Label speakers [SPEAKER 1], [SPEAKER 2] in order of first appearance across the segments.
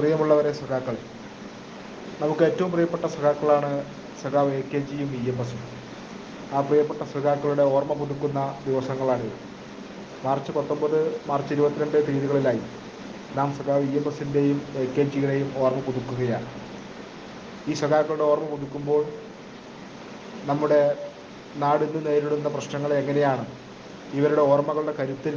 [SPEAKER 1] പ്രിയമുള്ളവരെ സഖാക്കളെ നമുക്ക് ഏറ്റവും പ്രിയപ്പെട്ട സഖാക്കളാണ് സഖാവ് എ കെ ജിയും ഇ എം എസും. ആ പ്രിയപ്പെട്ട സഖാക്കളുടെ ഓർമ്മ പുതുക്കുന്ന ദിവസങ്ങളാണ് മാർച്ച് പത്തൊമ്പത് മാർച്ച് ഇരുപത്തിരണ്ട് തീയതികളിലായി നാം സഖാവ് ഇ എം എസിന്റെയും എ കെ ജിയുടെയും ഓർമ്മ പുതുക്കുകയാണ്. ഈ സഖാക്കളുടെ ഓർമ്മ പുതുക്കുമ്പോൾ നമ്മുടെ നാടിന്ന് നേരിടുന്ന പ്രശ്നങ്ങൾ എങ്ങനെയാണ്? ഇവരുടെ ഓർമ്മകളുടെ കരുത്തിൽ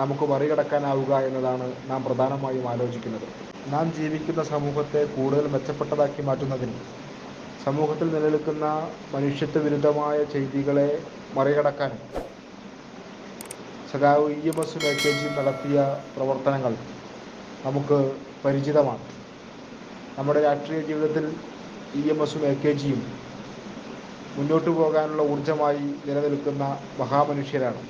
[SPEAKER 1] നമുക്ക് മറികടക്കാനാവുക എന്നതാണ് നാം പ്രധാനമായും ആലോചിക്കുന്നത്. നാം ജീവിക്കുന്ന സമൂഹത്തെ കൂടുതൽ മെച്ചപ്പെട്ടതാക്കി മാറ്റുന്നതിന് സമൂഹത്തിൽ നിലനിൽക്കുന്ന മനുഷ്യത്വ വിരുദ്ധമായ ചെയ്തികളെ മറികടക്കാനും സഖാവ് ഇ എം എസും എ നടത്തിയ പ്രവർത്തനങ്ങൾ നമുക്ക് പരിചിതമാണ്. നമ്മുടെ രാഷ്ട്രീയ ജീവിതത്തിൽ ഇ എം എസും എ കെ ജിയും മുന്നോട്ടു പോകാനുള്ള ഊർജമായി നിലനിൽക്കുന്ന മഹാമനുഷ്യരാണ്.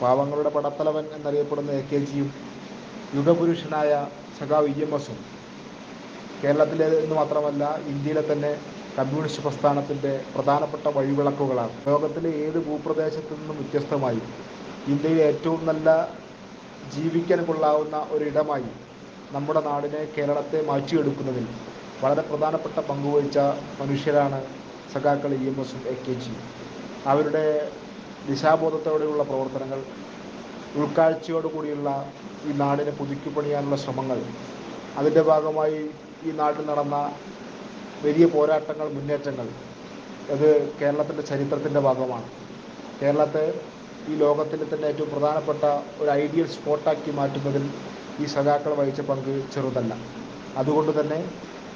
[SPEAKER 1] പാവങ്ങളുടെ പടത്തലവൻ എന്നറിയപ്പെടുന്ന എ കെ ജിയും യുഗപുരുഷനായ സഖാവ് ഇ എം എസും. കേരളത്തിലെ എന്ന് മാത്രമല്ല ഇന്ത്യയിലെ തന്നെ കമ്മ്യൂണിസ്റ്റ് പ്രസ്ഥാനത്തിന്റെ പ്രധാനപ്പെട്ട വഴിവിളക്കുകളാണ്. ലോകത്തിലെ ഏത് ഭൂപ്രദേശത്തു നിന്നും വ്യത്യസ്തമായി ഇന്ത്യയിലെ ഏറ്റവും നല്ല ജീവിക്കാൻ കൊള്ളാവുന്ന ഒരിടമായി നമ്മുടെ നാടിനെ കേരളത്തെ മാറ്റിയെടുക്കുന്നതിൽ വളരെ പ്രധാനപ്പെട്ട പങ്കുവഹിച്ച മനുഷ്യരാണ് സഖാക്കൾ ഇ എം എസും എ കെ ജിയും. അവരുടെ ദിശാബോധത്തോടെയുള്ള പ്രവർത്തനങ്ങൾ ഉൾക്കാഴ്ചയോടുകൂടിയുള്ള ഈ നാടിനെ പുതുക്കി പണിയാനുള്ള ശ്രമങ്ങൾ അതിന്റെ ഭാഗമായി ഈ നാട്ടിൽ നടന്ന വലിയ പോരാട്ടങ്ങൾ മുന്നേറ്റങ്ങൾ അത് കേരളത്തിന്റെ ചരിത്രത്തിന്റെ ഭാഗമാണ്. കേരളത്തെ ഈ ലോകത്തിന്റെ തന്നെ ഏറ്റവും പ്രധാനപ്പെട്ട ഒരു ഐഡിയൽ സ്പോട്ടാക്കി മാറ്റുന്നതിൽ ഈ സഖാക്കൾ വഹിച്ച പങ്ക് ചെറുതല്ല. അതുകൊണ്ട് തന്നെ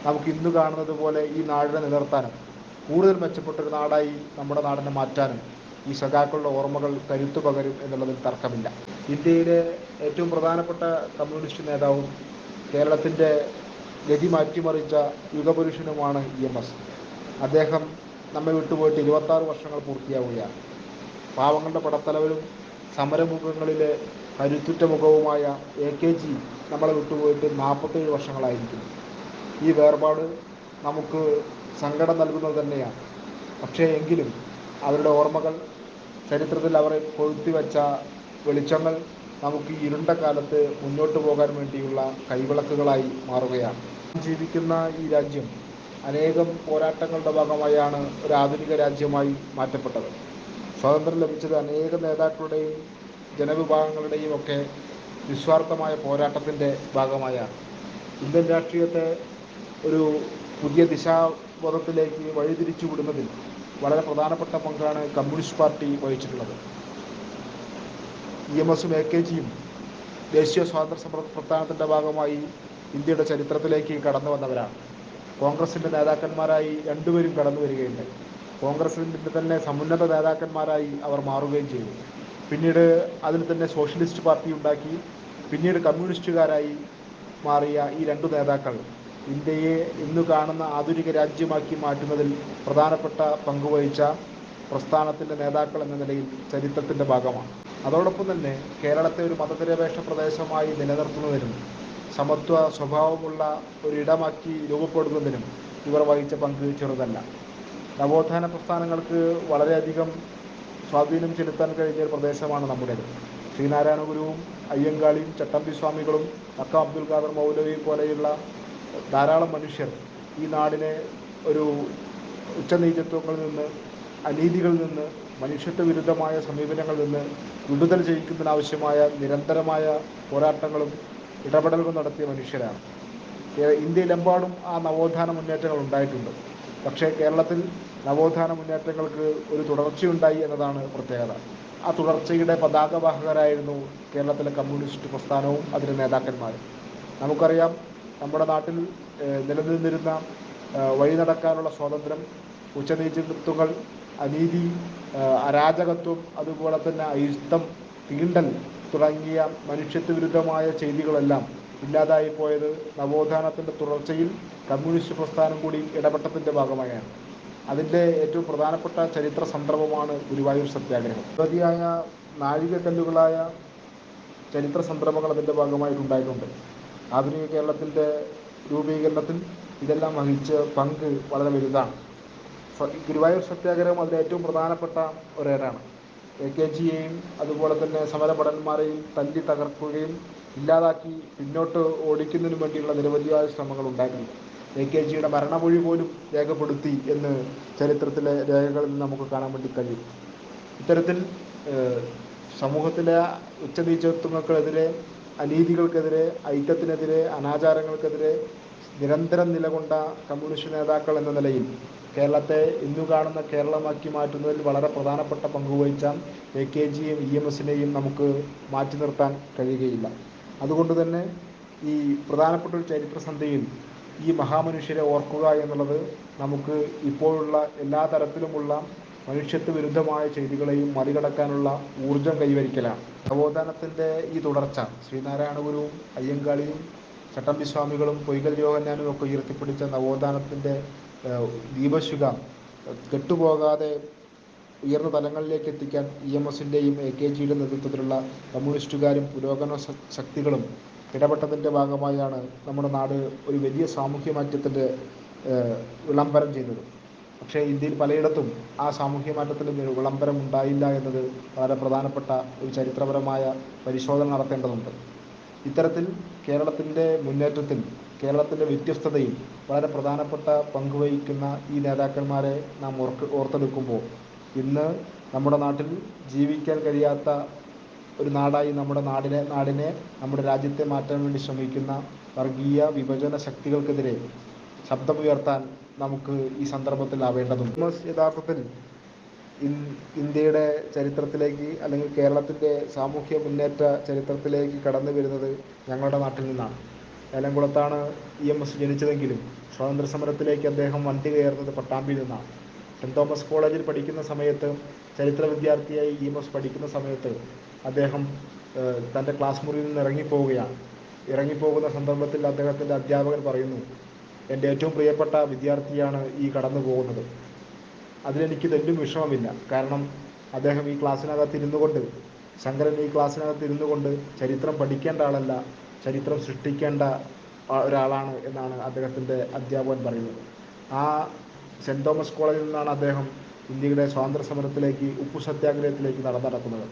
[SPEAKER 1] നമുക്ക് ഇന്ന് കാണുന്നത് പോലെ ഈ നാടിനെ നിലനിർത്താനും കൂടുതൽ മെച്ചപ്പെട്ടൊരു നാടായി നമ്മുടെ നാടിനെ മാറ്റാനും ഈ സഖാക്കളുടെ ഓർമ്മകൾ കരുത്തു പകരും എന്നുള്ളതിൽ തർക്കമില്ല. ഇന്ത്യയിലെ ഏറ്റവും പ്രധാനപ്പെട്ട കമ്മ്യൂണിസ്റ്റ് നേതാവും കേരളത്തിന്റെ ഗതി മാറ്റിമറിച്ച യുഗപുരുഷനുമാണ് ഇ എം എസ്. അദ്ദേഹം നമ്മെ വിട്ടുപോയിട്ട് ഇരുപത്താറ് വർഷങ്ങൾ പൂർത്തിയാവുകയാണ്. പാവങ്ങളുടെ പടത്തലവരും സമരമുഖങ്ങളിലെ കരുത്തുറ്റ മുഖവുമായ എ കെ ജി നമ്മളെ വിട്ടുപോയിട്ട് നാൽപ്പത്തേഴ് വർഷങ്ങളായിരിക്കുന്നു. ഈ വേർപാട് നമുക്ക് സങ്കടം നൽകുന്നത് തന്നെയാണ്. പക്ഷേ എങ്കിലും അവരുടെ ഓർമ്മകൾ ചരിത്രത്തിൽ അവർ കൊളുത്തി വെച്ച വെളിച്ചങ്ങൾ നമുക്ക് ഇരുണ്ട കാലത്ത് മുന്നോട്ട് പോകാൻ വേണ്ടിയുള്ള കൈവിളക്കുകളായി മാറുകയാണ്. ജീവിക്കുന്ന ഈ രാജ്യം അനേകം പോരാട്ടങ്ങളുടെ ഭാഗമായാണ് ഒരു ആധുനിക രാജ്യമായി മാറ്റപ്പെട്ടത്. സ്വാതന്ത്ര്യം ലഭിച്ചത് അനേക നേതാക്കളുടെയും ജനവിഭാഗങ്ങളുടെയും ഒക്കെ നിസ്വാർത്ഥമായ പോരാട്ടത്തിന്റെ ഭാഗമായാണ്. ഇന്ത്യൻ രാഷ്ട്രീയത്തെ ഒരു പുതിയ ദിശാബോധത്തിലേക്ക് വഴിതിരിച്ചു വിടുന്നതിൽ വളരെ പ്രധാനപ്പെട്ട പങ്കാണ് കമ്മ്യൂണിസ്റ്റ് പാർട്ടി വഹിച്ചിട്ടുള്ളത്. ഇ എം എസും എ കെ ജിയും ദേശീയ സ്വാതന്ത്ര്യ സമര പ്രസ്ഥാനത്തിന്റെ ഭാഗമായി ഇന്ത്യയുടെ ചരിത്രത്തിലേക്ക് കടന്നു വന്നവരാണ്. കോൺഗ്രസിന്റെ നേതാക്കന്മാരായി രണ്ടുപേരും കടന്നു വരികയുണ്ട് കോൺഗ്രസിന്റെ തന്നെ സമുന്നത നേതാക്കന്മാരായി അവർ മാറുകയും ചെയ്തു. പിന്നീട് അതിൽ തന്നെ സോഷ്യലിസ്റ്റ് പാർട്ടി ഉണ്ടാക്കി. പിന്നീട് കമ്മ്യൂണിസ്റ്റുകാരായി മാറിയ ഈ രണ്ടു നേതാക്കൾ ഇന്ത്യയെ ഇന്ന് കാണുന്ന ആധുനിക രാജ്യമാക്കി മാറ്റുന്നതിൽ പ്രധാനപ്പെട്ട പങ്കുവഹിച്ച പ്രസ്ഥാനത്തിന്റെ നേതാക്കൾ എന്ന നിലയിൽ ചരിത്രത്തിന്റെ ഭാഗമാണ്. അതോടൊപ്പം തന്നെ കേരളത്തെ ഒരു മതനിരപേക്ഷ പ്രദേശമായി നിലനിർത്തുന്നതിനും സമത്വ സ്വഭാവമുള്ള ഒരിടമാക്കി രൂപപ്പെടുന്നതിനും ഇവർ വഹിച്ച പങ്ക് ചെറുതല്ല. നവോത്ഥാന പ്രസ്ഥാനങ്ങൾക്ക് വളരെയധികം സ്വാധീനം ചെലുത്താൻ കഴിഞ്ഞ ഒരു പ്രദേശമാണ് നമ്മുടേത്. ശ്രീനാരായണ ഗുരുവും അയ്യങ്കാളിയും ചട്ടമ്പി സ്വാമികളും അക്ക അബ്ദുൽ ഖാദർ മൗലവി പോലെയുള്ള ധാരാളം മനുഷ്യർ ഈ നാടിനെ ഒരു ഉച്ചനീചത്വങ്ങളിൽ നിന്ന് അനീതികളിൽ നിന്ന് മനുഷ്യത്വ വിരുദ്ധമായ സമീപനങ്ങളിൽ നിന്ന് വിടുതൽ ചെയ്യിക്കുന്നതിനാവശ്യമായ നിരന്തരമായ പോരാട്ടങ്ങളും ഇടപെടലുകളും നടത്തിയ മനുഷ്യരാണ്. ഇന്ത്യയിലെമ്പാടും ആ നവോത്ഥാന മുന്നേറ്റങ്ങൾ ഉണ്ടായിട്ടുണ്ട്. പക്ഷേ കേരളത്തിൽ നവോത്ഥാന മുന്നേറ്റങ്ങൾക്ക് ഒരു തുടർച്ചയുണ്ടായി എന്നതാണ് പ്രത്യേകത. ആ തുടർച്ചയുടെ പതാകവാഹകരായിരുന്നു കേരളത്തിലെ കമ്മ്യൂണിസ്റ്റ് പ്രസ്ഥാനവും അതിന്റെ നേതാക്കന്മാരും. നമുക്കറിയാം നമ്മുടെ നാട്ടിൽ നിലനിന്നിരുന്ന വഴി നടക്കാനുള്ള സ്വാതന്ത്ര്യം ഉച്ചനീചത്വങ്ങൾ അനീതി അരാജകത്വം അതുപോലെ തന്നെ അയിഷ്ടം തീണ്ടൽ തുടങ്ങിയ മനുഷ്യത്വ വിരുദ്ധമായ ചെയ്തികളെല്ലാം ഇല്ലാതായി പോയത് നവോത്ഥാനത്തിന്റെ തുടർച്ചയിൽ കമ്മ്യൂണിസ്റ്റ് പ്രസ്ഥാനം കൂടി ഇടപെട്ടതിന്റെ ഭാഗമായാണ്. അതിന്റെ ഏറ്റവും പ്രധാനപ്പെട്ട ചരിത്ര സന്ദർഭമാണ് ഗുരുവായൂർ സത്യാഗ്രഹം. നിരവധിയായ നാഴികക്കല്ലുകളായ ചരിത്ര സന്ദർഭങ്ങൾ അതിന്റെ ഭാഗമായിട്ടുണ്ടായിട്ടുണ്ട്. ആധുനിക കേരളത്തിന്റെ രൂപീകരണത്തിൽ ഇതെല്ലാം വഹിച്ച പങ്ക് വളരെ വലുതാണ്. ഗുരുവായൂർ സത്യാഗ്രഹം അതിൽ ഏറ്റവും പ്രധാനപ്പെട്ട ഒരേടാണ്. എ കെ ജിയെയും അതുപോലെ തന്നെ സമരഭടന്മാരെയും തല്ലി തകർക്കുകയും ഇല്ലാതാക്കി പിന്നോട്ട് ഓടിക്കുന്നതിന് വേണ്ടിയുള്ള നിരവധിയായ ശ്രമങ്ങൾ ഉണ്ടായിട്ടുണ്ട്. എ കെ ജിയുടെ മരണമൊഴി പോലും രേഖപ്പെടുത്തി എന്ന് ചരിത്രത്തിലെ രേഖകളിൽ നമുക്ക് കാണാൻ വേണ്ടി കഴിയും. ഇത്തരത്തിൽ സമൂഹത്തിലെ ഉച്ചനീചത്വങ്ങൾക്കെതിരെ അനീതികൾക്കെതിരെ ഐക്യത്തിനെതിരെ അനാചാരങ്ങൾക്കെതിരെ നിരന്തരം നിലകൊണ്ട കമ്മ്യൂണിസ്റ്റ് നേതാക്കൾ എന്ന നിലയിൽ കേരളത്തെ ഇന്നു കാണുന്ന കേരളമാക്കി മാറ്റുന്നതിൽ വളരെ പ്രധാനപ്പെട്ട പങ്കുവഹിച്ച എ കെ ജിയും ഇ എം എസിനെയും നമുക്ക് മാറ്റി നിർത്താൻ കഴിയുകയില്ല. അതുകൊണ്ട് തന്നെ ഈ പ്രധാനപ്പെട്ട ഒരു ചരിത്രസന്ധിയിൽ ഈ മഹാമനുഷ്യരെ ഓർക്കുക എന്നുള്ളത് നമുക്ക് ഇപ്പോഴുള്ള എല്ലാ തരത്തിലുമുള്ള മനുഷ്യത്വ വിരുദ്ധമായ ചെയ്തികളെയും മറികടക്കാനുള്ള ഊർജം കൈവരിക്കലാണ്. നവോത്ഥാനത്തിന്റെ ഈ തുടർച്ച ശ്രീനാരായണ ഗുരുവും അയ്യങ്കാളിയും ചട്ടമ്പി സ്വാമികളും പൊയ്കൽ യോഹന്നാനും ഒക്കെ ഉയർത്തിപ്പിടിച്ച നവോത്ഥാനത്തിന്റെ ദീപശുക കെട്ടുപോകാതെ ഉയർന്ന തലങ്ങളിലേക്ക് എത്തിക്കാൻ ഇ എം എസിന്റെയും എ കെ ജിയുടെ നേതൃത്വത്തിലുള്ള കമ്മ്യൂണിസ്റ്റുകാരും പുരോഗമന ശക്തികളും ഇടപെട്ടതിന്റെ ഭാഗമായാണ് നമ്മുടെ നാട് ഒരു വലിയ സാമൂഹ്യ മാറ്റത്തിന്റെ വിളംബരം ചെയ്തത്. പക്ഷേ ഇന്ത്യയിൽ പലയിടത്തും ആ സാമൂഹ്യ മാറ്റത്തിന് വിളംബരം ഉണ്ടായില്ല എന്നത് വളരെ പ്രധാനപ്പെട്ട ഒരു ചരിത്രപരമായ പരിശോധന നടത്തേണ്ടതുണ്ട്. ഇത്തരത്തിൽ കേരളത്തിന്റെ മുന്നേറ്റത്തിൽ കേരളത്തിന്റെ വ്യത്യസ്തതയിൽ വളരെ പ്രധാനപ്പെട്ട പങ്കുവഹിക്കുന്ന ഈ നേതാക്കന്മാരെ നാം ഓർക്ക് ഓർത്തെടുക്കുമ്പോൾ ഇന്ന് നമ്മുടെ നാട്ടിൽ ജീവിക്കാൻ കഴിയാത്ത ഒരു നാടായി നമ്മുടെ നാടിനെ നാടിനെ നമ്മുടെ രാജ്യത്തെ മാറ്റാൻ വേണ്ടി ശ്രമിക്കുന്ന വർഗീയ വിഭജന ശക്തികൾക്കെതിരെ ശബ്ദമുയർത്താൻ നമുക്ക് ഈ സന്ദർഭത്തിൽ ആവേണ്ടതുണ്ട്. യഥാർത്ഥത്തിൽ ഇന്ത്യയുടെ ചരിത്രത്തിലേക്ക് അല്ലെങ്കിൽ കേരളത്തിന്റെ സാമൂഹ്യ മുന്നേറ്റ ചരിത്രത്തിലേക്ക് കടന്നു വരുന്നത് ഞങ്ങളുടെ നാട്ടിൽ നിന്നാണ്. ഏലംകുളത്താണ് ഇ എം എസ് ജനിച്ചതെങ്കിലും സ്വാതന്ത്ര്യ സമരത്തിലേക്ക് അദ്ദേഹം വണ്ടി കയറുന്നത് പട്ടാമ്പിയിൽ നിന്നാണ്. സെന്റ് തോമസ് കോളേജിൽ പഠിക്കുന്ന സമയത്ത് ചരിത്ര വിദ്യാർത്ഥിയായി ഇ എം എസ് പഠിക്കുന്ന സമയത്ത് അദ്ദേഹം തന്റെ ക്ലാസ് മുറിയിൽ നിന്ന് ഇറങ്ങിപ്പോവുകയാണ്. ഇറങ്ങിപ്പോകുന്ന സന്ദർഭത്തിൽ അദ്ദേഹത്തിന്റെ അധ്യാപകൻ പറയുന്നു എന്റെ ഏറ്റവും പ്രിയപ്പെട്ട വിദ്യാർത്ഥിയാണ് ഈ കടന്നു പോകുന്നത്. അതിലെനിക്ക് തെല്ലും വിഷമമില്ല. കാരണം അദ്ദേഹം ഈ ക്ലാസ്സിനകത്ത് ഇരുന്നു കൊണ്ട് ശങ്കരൻ ഈ ക്ലാസ്സിനകത്ത് ഇരുന്നു കൊണ്ട് ചരിത്രം പഠിക്കേണ്ട ആളല്ല ചരിത്രം സൃഷ്ടിക്കേണ്ട ഒരാളാണ് എന്നാണ് അദ്ദേഹത്തിന്റെ അധ്യാപകൻ പറയുന്നത്. ആ സെന്റ് തോമസ് കോളേജിൽ നിന്നാണ് അദ്ദേഹം ഇന്ത്യയുടെ സ്വാതന്ത്ര്യ സമരത്തിലേക്ക് ഉപ്പു സത്യാഗ്രഹത്തിലേക്ക് നടന്നത്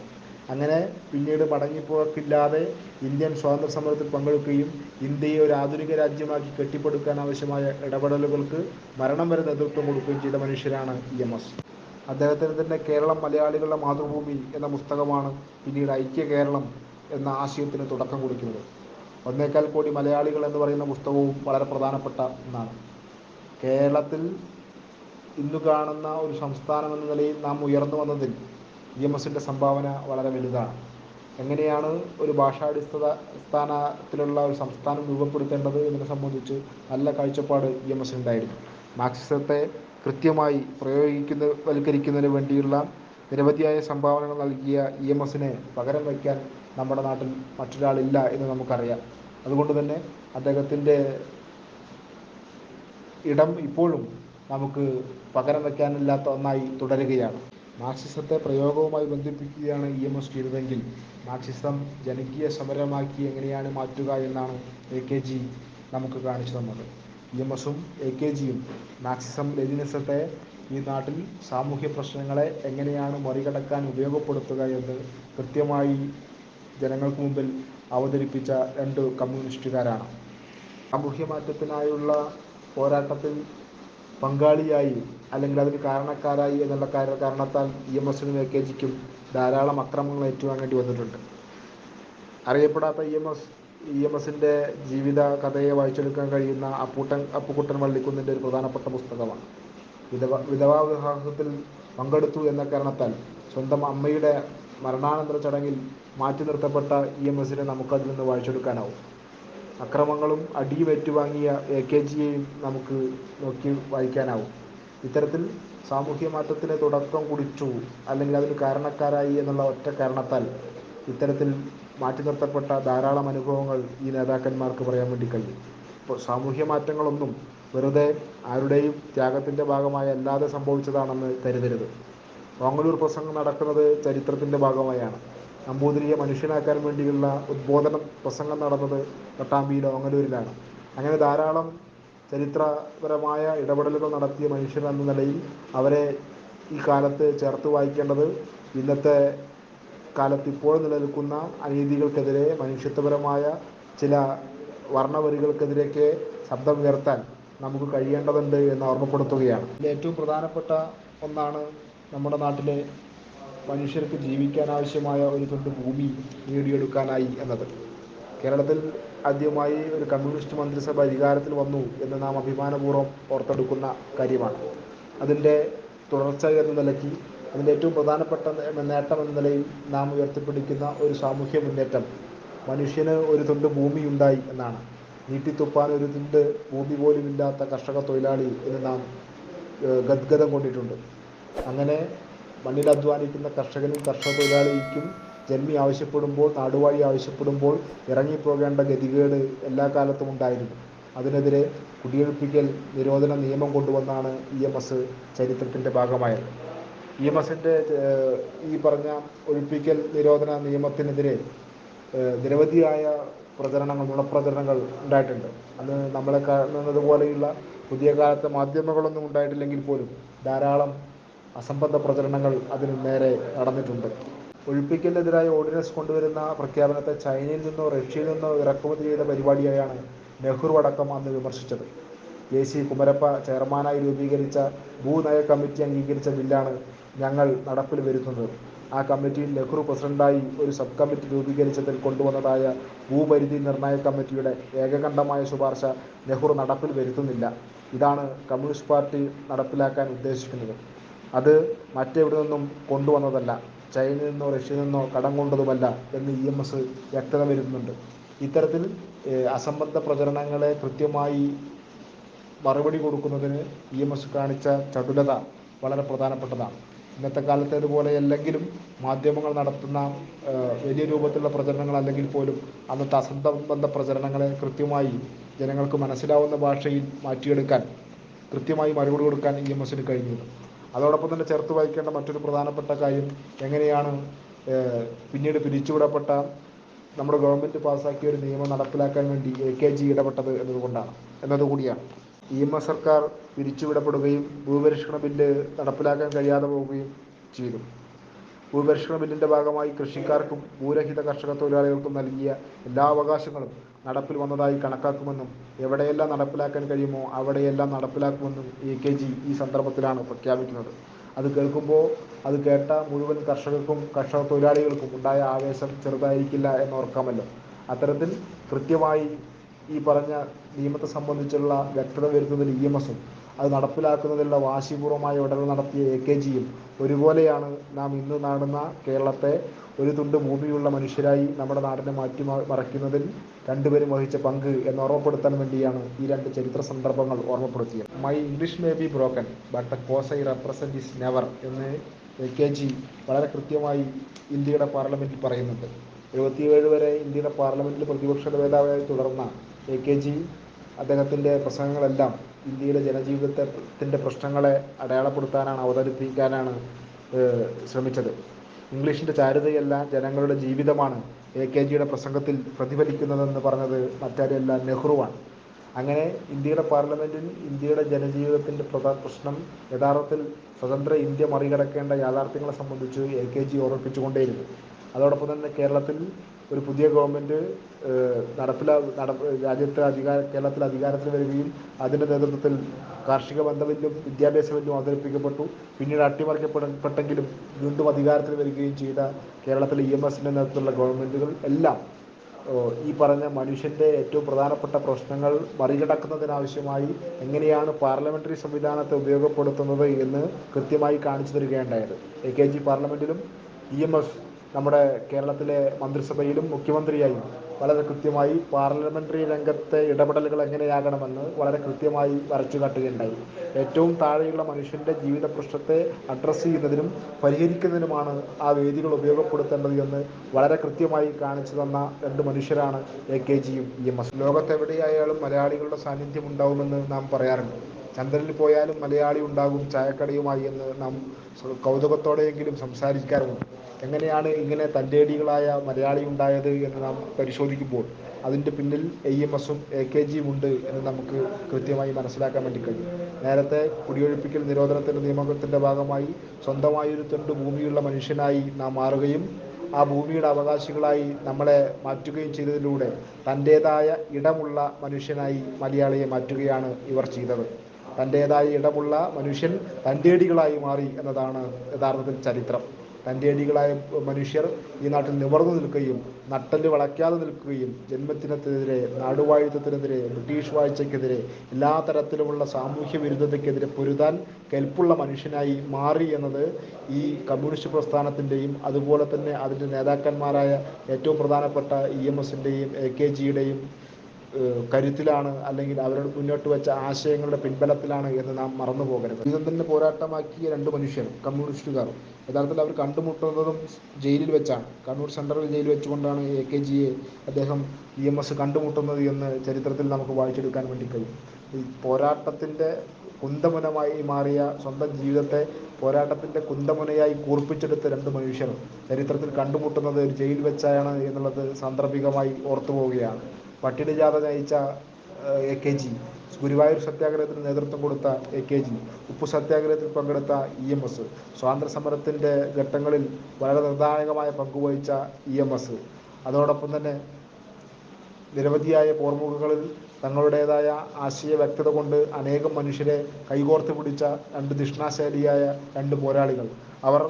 [SPEAKER 1] അങ്ങനെ പിന്നീട് മടങ്ങിപ്പോക്കില്ലാതെ ഇന്ത്യൻ സ്വാതന്ത്ര്യ സമരത്തിൽ പങ്കെടുക്കുകയും ഇന്ത്യയെ ഒരു ആധുനിക രാജ്യമാക്കി കെട്ടിപ്പടുക്കാൻ ആവശ്യമായ ഇടപെടലുകൾക്ക് മരണം വരെ നേതൃത്വം കൊടുക്കുകയും ചെയ്ത മനുഷ്യരാണ് ഇ എം എസ്. അദ്ദേഹത്തിന് തന്നെ കേരളം മലയാളികളുടെ മാതൃഭൂമി എന്ന പുസ്തകമാണ് പിന്നീട് ഐക്യ കേരളം എന്ന ആശയത്തിന് തുടക്കം കുറിക്കുന്നത്. ഒന്നേക്കാൽ കോടി മലയാളികൾ എന്ന് പറയുന്ന പുസ്തകവും വളരെ പ്രധാനപ്പെട്ട ഒന്നാണ്. കേരളത്തിൽ ഇന്ന് കാണുന്ന ഒരു സംസ്ഥാനം എന്ന നിലയിൽ നാം ഉയർന്നു വന്നതിൽ ഇ എം എസിന്റെ സംഭാവന വളരെ വലുതാണ്. എങ്ങനെയാണ് ഒരു ഭാഷാടിസ്ഥാന സ്ഥാനത്തിലുള്ള ഒരു സംസ്ഥാനം രൂപപ്പെടുത്തേണ്ടത് എന്നതിനെ സംബന്ധിച്ച് നല്ല കാഴ്ചപ്പാട് ഇ എം എസിനുണ്ടായിരുന്നു മാർക്സിസത്തെ കൃത്യമായി പ്രയോഗിക്കുന്ന വൽക്കരിക്കുന്നതിന് വേണ്ടിയുള്ള നിരവധിയായ സംഭാവനകൾ നൽകിയ ഇ എം എസിനെ പകരം വയ്ക്കാൻ നമ്മുടെ നാട്ടിൽ മറ്റൊരാളില്ല എന്ന് നമുക്കറിയാം. അതുകൊണ്ട് തന്നെ അദ്ദേഹത്തിന്റെ ഇടം ഇപ്പോഴും നമുക്ക് പകരം വയ്ക്കാനില്ലാത്ത ഒന്നായി തുടരുകയാണ്. മാർക്സിസത്തെ പ്രയോഗവുമായി ബന്ധിപ്പിക്കുകയാണ് ഇ എം എസ് ചെയ്തതെങ്കിൽ മാർക്സിസം ജനകീയ സമരമാക്കി എങ്ങനെയാണ് മാറ്റുക എന്നാണ് എ കെ ജി നമുക്ക് കാണിച്ചു തന്നത്. ഇ എം എസും എ കെ ജിയും മാർക്സിസം ലെനിനിസത്തെ ഈ നാട്ടിൽ സാമൂഹ്യ പ്രശ്നങ്ങളെ എങ്ങനെയാണ് മറികടക്കാൻ ഉപയോഗപ്പെടുത്തുക എന്ന് കൃത്യമായി ജനങ്ങൾക്ക് മുമ്പിൽ അവതരിപ്പിച്ച രണ്ട് കമ്മ്യൂണിസ്റ്റുകാരാണ്. സാമൂഹ്യ മാറ്റത്തിനായുള്ള പോരാട്ടത്തിൽ പങ്കാളിയായി അല്ലെങ്കിൽ അതിന് കാരണക്കാരായി എന്നുള്ള കാര്യ കാരണത്താൽ ഇ എം എസിനും എ കെ ജിക്കും ധാരാളം അക്രമങ്ങൾ ഏറ്റുവാങ്ങേണ്ടി വന്നിട്ടുണ്ട്. അറിയപ്പെടാത്ത E M S E M എസിന്റെ ജീവിത കഥയെ വായിച്ചെടുക്കാൻ കഴിയുന്ന അപ്പൂട്ടൻ അപ്പുക്കുട്ടൻ വള്ളിക്കുന്നിന്റെ ഒരു പ്രധാനപ്പെട്ട പുസ്തകമാണ്. വിധവ വിധവാ വിവാഹത്തിൽ പങ്കെടുത്തു എന്ന കാരണത്താൽ സ്വന്തം അമ്മയുടെ മരണാനന്തര ചടങ്ങിൽ മാറ്റി നിർത്തപ്പെട്ട ഇ എം എസിനെ നമുക്കതിൽ നിന്ന് വായിച്ചെടുക്കാനാവും. അക്രമങ്ങളും അടിയും ഏറ്റുവാങ്ങിയ എ കെ ജിയെയും നമുക്ക് നോക്കി വായിക്കാനാവും. ഇത്തരത്തിൽ സാമൂഹ്യ മാറ്റത്തിന് തുടക്കം കുറിച്ചു അല്ലെങ്കിൽ അതിന് കാരണക്കാരായി എന്നുള്ള ഒറ്റ കാരണത്താൽ ഇത്തരത്തിൽ മാറ്റി നിർത്തപ്പെട്ട ധാരാളം അനുഭവങ്ങൾ ഈ നേതാക്കന്മാർക്ക് പറയാൻ വേണ്ടി കഴിയും. ഇപ്പോൾ സാമൂഹ്യ മാറ്റങ്ങളൊന്നും വെറുതെ ആരുടെയും ത്യാഗത്തിന്റെ ഭാഗമായി അല്ലാതെ സംഭവിച്ചതാണെന്ന് കരുതരുത്. ഓങ്ങലൂർ പ്രസംഗം നടക്കുന്നത് ചരിത്രത്തിന്റെ ഭാഗമായാണ്. നമ്പൂതിരിയെ മനുഷ്യനാക്കാൻ വേണ്ടിയുള്ള ഉദ്ബോധന പ്രസംഗം നടന്നത് പട്ടാമ്പിയിലെ ഓങ്ങലൂരിലാണ് അങ്ങനെ ധാരാളം ചരിത്രപരമായ ഇടപെടലുകൾ നടത്തിയ മനുഷ്യർ എന്ന നിലയിൽ അവരെ ഈ കാലത്ത് ചേർത്ത് വായിക്കേണ്ടത് ഇന്നത്തെ കാലത്ത് ഇപ്പോൾ നിലനിൽക്കുന്ന അനീതികൾക്കെതിരെ മനുഷ്യത്വപരമായ ചില വർണവരികൾക്കെതിരെയൊക്കെ ശബ്ദം ഉയർത്താൻ നമുക്ക് കഴിയേണ്ടതുണ്ട് എന്ന് ഓർമ്മപ്പെടുത്തുകയാണ്. ഏറ്റവും പ്രധാനപ്പെട്ട ഒന്നാണ് നമ്മുടെ നാട്ടിലെ മനുഷ്യർക്ക് ജീവിക്കാൻ ആവശ്യമായ ഒരു തുണ്ട് ഭൂമി നേടിയെടുക്കാനായി എന്നത്. കേരളത്തിൽ ആദ്യമായി ഒരു കമ്മ്യൂണിസ്റ്റ് മന്ത്രിസഭ അധികാരത്തിൽ വന്നു എന്ന് നാം അഭിമാനപൂർവം ഓർത്തെടുക്കുന്ന കാര്യമാണ്. അതിന്റെ തുടർച്ച എന്ന നിലയ്ക്ക് അതിന്റെ ഏറ്റവും പ്രധാനപ്പെട്ട നേട്ടം എന്ന നിലയിൽ നാം ഉയർത്തിപ്പിടിക്കുന്ന ഒരു സാമൂഹ്യ മുന്നേറ്റം മനുഷ്യന് ഒരു തുണ്ട് ഭൂമി ഉണ്ടായി എന്നാണ്. നീട്ടിത്തുപ്പാൻ ഒരു തുണ്ട് ഭൂമി പോലും ഇല്ലാത്ത കർഷക തൊഴിലാളി എന്ന് നാം ഗദ്ഗതം കൊണ്ടിട്ടുണ്ട്. അങ്ങനെ മണ്ണിൽ അധ്വാനിക്കുന്ന കർഷകനും കർഷക തൊഴിലാളിക്കും ജന്മി ആവശ്യപ്പെടുമ്പോൾ നാടുവാഴി ആവശ്യപ്പെടുമ്പോൾ ഇറങ്ങിപ്പോകേണ്ട ഗതികേട് എല്ലാ കാലത്തും ഉണ്ടായിരുന്നു. അതിനെതിരെ കുടിയൊഴിപ്പിക്കൽ നിരോധന നിയമം കൊണ്ടുവന്നാണ് ഇ എം എസ് ചരിത്രത്തിന്റെ ഭാഗമായത്. ഇ എം എസിന്റെ ഈ പറഞ്ഞ ഒഴിപ്പിക്കൽ നിരോധന നിയമത്തിനെതിരെ നിരവധിയായ പ്രചരണങ്ങൾ നുണപ്രചരണങ്ങൾ ഉണ്ടായിട്ടുണ്ട്. അന്ന് നമ്മളെ കാണുന്നത് പോലെയുള്ള പുതിയ കാലത്തെ മാധ്യമങ്ങളൊന്നും ഉണ്ടായിട്ടില്ലെങ്കിൽ പോലും ധാരാളം അസംബന്ധ പ്രചരണങ്ങൾ അതിന് നേരെ നടന്നിട്ടുണ്ട്. ഒഴിപ്പിക്കലിനെതിരായ ഓർഡിനൻസ് കൊണ്ടുവരുന്ന പ്രഖ്യാപനത്തെ ചൈനയിൽ നിന്നോ റഷ്യയിൽ നിന്നോ ഇറക്കുമതി ചെയ്ത പരിപാടിയായാണ് നെഹ്റു അടക്കം അന്ന് വിമർശിച്ചത്. എ സി കുമരപ്പ ചെയർമാനായി രൂപീകരിച്ച ഭൂനയ കമ്മിറ്റി അംഗീകരിച്ച ബില്ലാണ് ഞങ്ങൾ നടപ്പിൽ വരുത്തുന്നത് ആ കമ്മിറ്റിയിൽ നെഹ്റു പ്രസിഡന്റായി ഒരു സബ് കമ്മിറ്റി രൂപീകരിച്ചതിൽ കൊണ്ടുവന്നതായ ഭൂപരിധി നിർണയ കമ്മിറ്റിയുടെ ഏകകണ്ഠമായ ശുപാർശ നെഹ്റു നടപ്പിൽ വരുത്തുന്നില്ല. ഇതാണ് കമ്മ്യൂണിസ്റ്റ് പാർട്ടി നടപ്പിലാക്കാൻ ഉദ്ദേശിക്കുന്നത്. അത് മറ്റെവിടെ നിന്നും കൊണ്ടുവന്നതല്ല. ചൈനയിൽ നിന്നോ റഷ്യയിൽ നിന്നോ കടം കൊണ്ടതുമല്ല എന്ന് ഇ എം എസ് വ്യക്തത വരുത്തുന്നുണ്ട് ഇത്തരത്തിൽ അസംബന്ധ പ്രചരണങ്ങളെ കൃത്യമായി മറുപടി കൊടുക്കുന്നതിന് ഇ എം എസ് കാണിച്ച ചടുലത വളരെ പ്രധാനപ്പെട്ടതാണ്. ഇന്നത്തെ കാലത്തേതുപോലെ അല്ലെങ്കിലും മാധ്യമങ്ങൾ നടത്തുന്ന വലിയ രൂപത്തിലുള്ള പ്രചരണങ്ങൾ അല്ലെങ്കിൽ പോലും അന്നത്തെ അസംബന്ധ പ്രചരണങ്ങളെ കൃത്യമായി ജനങ്ങൾക്ക് മനസ്സിലാവുന്ന ഭാഷയിൽ മാറ്റിയെടുക്കാൻ കൃത്യമായി മറുപടി കൊടുക്കാൻ ഇ എം എസിന് അതോടൊപ്പം തന്നെ ചേർത്ത് വായിക്കേണ്ട മറ്റൊരു പ്രധാനപ്പെട്ട കാര്യം എങ്ങനെയാണ് പിന്നീട് പിരിച്ചുവിടപ്പെട്ട നമ്മുടെ ഗവൺമെന്റ് പാസ്സാക്കിയ ഒരു നിയമം നടപ്പിലാക്കാൻ വേണ്ടി എ കെ ജി ഇടപെട്ടത് എന്നതുകൊണ്ടാണ് എന്നതുകൂടിയാണ്. ഇ എം എസ് സർക്കാർ പിരിച്ചുവിടപ്പെടുകയും ഭൂപരിഷ്കരണ ബില്ല് നടപ്പിലാക്കാൻ കഴിയാതെ പോവുകയും ചെയ്തു. ഭൂപരിഷ്കരണ ബില്ലിന്റെ ഭാഗമായി കൃഷിക്കാർക്കും ഭൂരഹിത കർഷക തൊഴിലാളികൾക്കും നൽകിയ എല്ലാ അവകാശങ്ങളും നടപ്പിൽ വന്നതായി കണക്കാക്കുമെന്നും എവിടെയെല്ലാം നടപ്പിലാക്കാൻ കഴിയുമോ അവിടെയെല്ലാം നടപ്പിലാക്കുമെന്നും എ കെ ജി ഈ സന്ദർഭത്തിലാണ് പ്രഖ്യാപിക്കുന്നത്. അത് കേൾക്കുമ്പോൾ അത് കേട്ട മുഴുവൻ കർഷകർക്കും കർഷക തൊഴിലാളികൾക്കും ഉണ്ടായ ആവേശം ചെറുതായിരിക്കില്ല എന്നോർക്കാമല്ലോ അത്തരത്തിൽ കൃത്യമായി ഈ പറഞ്ഞ നിയമത്തെ സംബന്ധിച്ചുള്ള വ്യക്തത വരുത്തുന്നതിൽ ഇ എം എസും അത് നടപ്പിലാക്കുന്നതിലുള്ള വാശിപൂർവമായ ഇടപെടൽ നടത്തിയ എ കെ ജിയും ഒരുപോലെയാണ് നാം ഇന്ന് നാടുന്ന കേരളത്തെ ഒരു തുണ്ട് ഭൂമിയുള്ള മനുഷ്യരായി നമ്മുടെ നാടിനെ മാറ്റി മറയ്ക്കുന്നതിൽ രണ്ടുപേരും വഹിച്ച പങ്ക് എന്ന് ഓർമ്മപ്പെടുത്താൻ വേണ്ടിയാണ് ഈ രണ്ട് ചരിത്ര സന്ദർഭങ്ങൾ ഓർമ്മപ്പെടുത്തിയത്. My English may be broken but the cause I represent is never എന്ന് എ കെ ജി വളരെ കൃത്യമായി ഇന്ത്യയുടെ പാർലമെന്റിൽ പറയുന്നുണ്ട്. എഴുപത്തിയേഴ് വരെ ഇന്ത്യയുടെ പാർലമെന്റിൽ പ്രതിപക്ഷ നേതാവായി തുടർന്ന എ കെ ജി അദ്ദേഹത്തിന്റെ പ്രസംഗങ്ങളെല്ലാം ഇന്ത്യയിലെ ജനജീവിതത്തിന്റെ പ്രശ്നങ്ങളെ അടയാളപ്പെടുത്താനാണ് അവതരിപ്പിക്കാനാണ് ശ്രമിച്ചത്. ഇംഗ്ലീഷിന്റെ ചാരുതയല്ല ജനങ്ങളുടെ ജീവിതമാണ് എ കെ ജിയുടെ പ്രസംഗത്തിൽ പ്രതിഫലിക്കുന്നതെന്ന് പറഞ്ഞത് മറ്റാരുമല്ല നെഹ്റുവാണ്. അങ്ങനെ ഇന്ത്യയുടെ പാർലമെന്റിൽ ഇന്ത്യയുടെ ജനജീവിതത്തിന്റെ പ്രധാന പ്രശ്നം യഥാർത്ഥത്തിൽ സ്വതന്ത്ര ഇന്ത്യ മറികടക്കേണ്ട യാഥാർത്ഥ്യങ്ങളെ സംബന്ധിച്ച് എ കെ ജി ഓർമ്മിപ്പിച്ചുകൊണ്ടേയിരുന്നു. അതോടൊപ്പം തന്നെ കേരളത്തിൽ ഒരു പുതിയ ഗവൺമെന്റ് നടപ്പിലാ നടപ്പ് രാജ്യത്ത് അധികാര കേരളത്തിൽ അധികാരത്തിൽ വരികയും അതിന്റെ നേതൃത്വത്തിൽ കാർഷിക ബന്ധമില്ലും വിദ്യാഭ്യാസ ബില്ലും അവതരിപ്പിക്കപ്പെട്ടു. പിന്നീട് അട്ടിമറിക്കപ്പെടപ്പെട്ടെങ്കിലും വീണ്ടും അധികാരത്തിൽ വരികയും ചെയ്ത കേരളത്തിലെ ഇ എം എസിന്റെ നേതൃത്വത്തിലുള്ള ഗവൺമെന്റുകൾ എല്ലാം ഈ പറഞ്ഞ മനുഷ്യന്റെ ഏറ്റവും പ്രധാനപ്പെട്ട പ്രശ്നങ്ങൾ മറികടക്കുന്നതിനാവശ്യമായി എങ്ങനെയാണ് പാർലമെന്ററി സംവിധാനത്തെ ഉപയോഗപ്പെടുത്തുന്നത് എന്ന് കൃത്യമായി കാണിച്ചു തരികയുണ്ടായത്. എ കെ ജി പാർലമെന്റിലും ഇ എം എഫ് നമ്മുടെ കേരളത്തിലെ മന്ത്രിസഭയിലും മുഖ്യമന്ത്രിയായും വളരെ കൃത്യമായി പാർലമെന്ററി രംഗത്തെ ഇടപെടലുകൾ എങ്ങനെയാകണമെന്ന് വളരെ കൃത്യമായി വരച്ചു കാട്ടുകയുണ്ടായി. ഏറ്റവും താഴെയുള്ള മനുഷ്യന്റെ ജീവിത പ്രശ്നത്തെ അഡ്രസ്സ് ചെയ്യുന്നതിനും പരിഹരിക്കുന്നതിനുമാണ് ആ വേദികൾ ഉപയോഗപ്പെടുത്തേണ്ടത് എന്ന് വളരെ കൃത്യമായി കാണിച്ചു തന്ന രണ്ട് മനുഷ്യരാണ് എ കെ ജിയും ഇ എം എസ്. ലോകത്തെവിടെയായാലും മലയാളികളുടെ സാന്നിധ്യം ഉണ്ടാവുമെന്ന് നാം പറയാറുണ്ട്. ചന്ദ്രനിൽ പോയാലും മലയാളി ഉണ്ടാകും ചായക്കടയുമായി എന്ന് നാം കൗതുകത്തോടെയെങ്കിലും സംസാരിക്കാറുണ്ട്. എങ്ങനെയാണ് ഇങ്ങനെ തന്റെടികളായ മലയാളി ഉണ്ടായത് എന്ന് നാം പരിശോധിക്കുമ്പോൾ അതിന്റെ പിന്നിൽ എ എം എസും എ കെ ജിയും ഉണ്ട് എന്ന് നമുക്ക് കൃത്യമായി മനസ്സിലാക്കാൻ വേണ്ടി കഴിയും. നേരത്തെ കുടിയൊഴിപ്പിക്കൽ നിരോധനത്തിന്റെ നിയമത്തിന്റെ ഭാഗമായി സ്വന്തമായൊരു തൊണ്ട് ഭൂമിയുള്ള മനുഷ്യനായി നാം മാറുകയും ആ ഭൂമിയുടെ അവകാശികളായി നമ്മളെ മാറ്റുകയും ചെയ്തതിലൂടെ തന്റേതായ ഇടമുള്ള മനുഷ്യനായി മലയാളിയെ മാറ്റുകയാണ് ഇവർ ചെയ്തത്. തന്റേതായ ഇടമുള്ള മനുഷ്യൻ തന്റെടികളായി മാറി എന്നതാണ് യഥാർത്ഥത്തിൽ ചരിത്രം. തന്റെടികളായ മനുഷ്യർ ഈ നാട്ടിൽ നിവർന്നു നിൽക്കുകയും നട്ടൽ വളയ്ക്കാതെ നിൽക്കുകയും ജന്മത്തിനെതിരെ നാടുവാഴുത്തത്തിനെതിരെ ബ്രിട്ടീഷ് വാഴ്ചയ്ക്കെതിരെ എല്ലാ തരത്തിലുമുള്ള സാമൂഹ്യ വിരുദ്ധതയ്ക്കെതിരെ പൊരുതാൻ കെൽപ്പുള്ള മനുഷ്യനായി മാറി എന്നത് ഈ കമ്മ്യൂണിസ്റ്റ് പ്രസ്ഥാനത്തിന്റെയും അതുപോലെ തന്നെ അതിന്റെ നേതാക്കന്മാരായ ഏറ്റവും പ്രധാനപ്പെട്ട ഇ എം എസിന്റെയും എ കെ ജിയുടെയും കരുത്തിലാണ് അല്ലെങ്കിൽ അവരോട് മുന്നോട്ട് വെച്ച ആശയങ്ങളുടെ പിൻബലത്തിലാണ് എന്ന് നാം മറന്നു പോകരുത്. ഇതും പോരാട്ടമാക്കിയ രണ്ട് മനുഷ്യർ കമ്മ്യൂണിസ്റ്റുകാർ യഥാർത്ഥത്തിൽ അവർ കണ്ടുമുട്ടുന്നതും ജയിലിൽ വെച്ചാണ്. കണ്ണൂർ സെൻട്രൽ ജയിലിൽ വെച്ചുകൊണ്ടാണ് എ കെ ജിയെ അദ്ദേഹം ഇ എം എസ് കണ്ടുമുട്ടുന്നത് എന്ന് ചരിത്രത്തിൽ നമുക്ക് വായിച്ചെടുക്കാൻ വേണ്ടി കഴിയും. ഈ പോരാട്ടത്തിന്റെ കുന്തമുനമായി മാറിയ സ്വന്തം ജീവിതത്തെ പോരാട്ടത്തിന്റെ കുന്തമുനയായി കൂർപ്പിച്ചെടുത്ത രണ്ട് മനുഷ്യരും ചരിത്രത്തിൽ കണ്ടുമുട്ടുന്നത് ഒരു ജയിൽ വെച്ചാണ് എന്നുള്ളത് സാന്ദർഭികമായി ഓർത്തു പോവുകയാണ് പട്ടിണി ജാഥ നയിച്ച എ കെ ജി ഗുരുവായൂർ സത്യാഗ്രഹത്തിന് നേതൃത്വം കൊടുത്ത എ കെ ജി ഉപ്പു സത്യാഗ്രഹത്തിൽ പങ്കെടുത്ത ഇ എം എസ് സ്വാതന്ത്ര്യ സമരത്തിന്റെ ഘട്ടങ്ങളിൽ വളരെ നിർണായകമായ പങ്കുവഹിച്ച ഇ എം എസ്. അതോടൊപ്പം തന്നെ നിരവധിയായ പോർമുഖങ്ങളിൽ തങ്ങളുടേതായ ആശയ വ്യക്തത കൊണ്ട് അനേകം മനുഷ്യരെ കൈകോർത്ത് പിടിച്ച രണ്ട് ദിഷ്ണാശാലിയായ രണ്ട് പോരാളികൾ. അവർ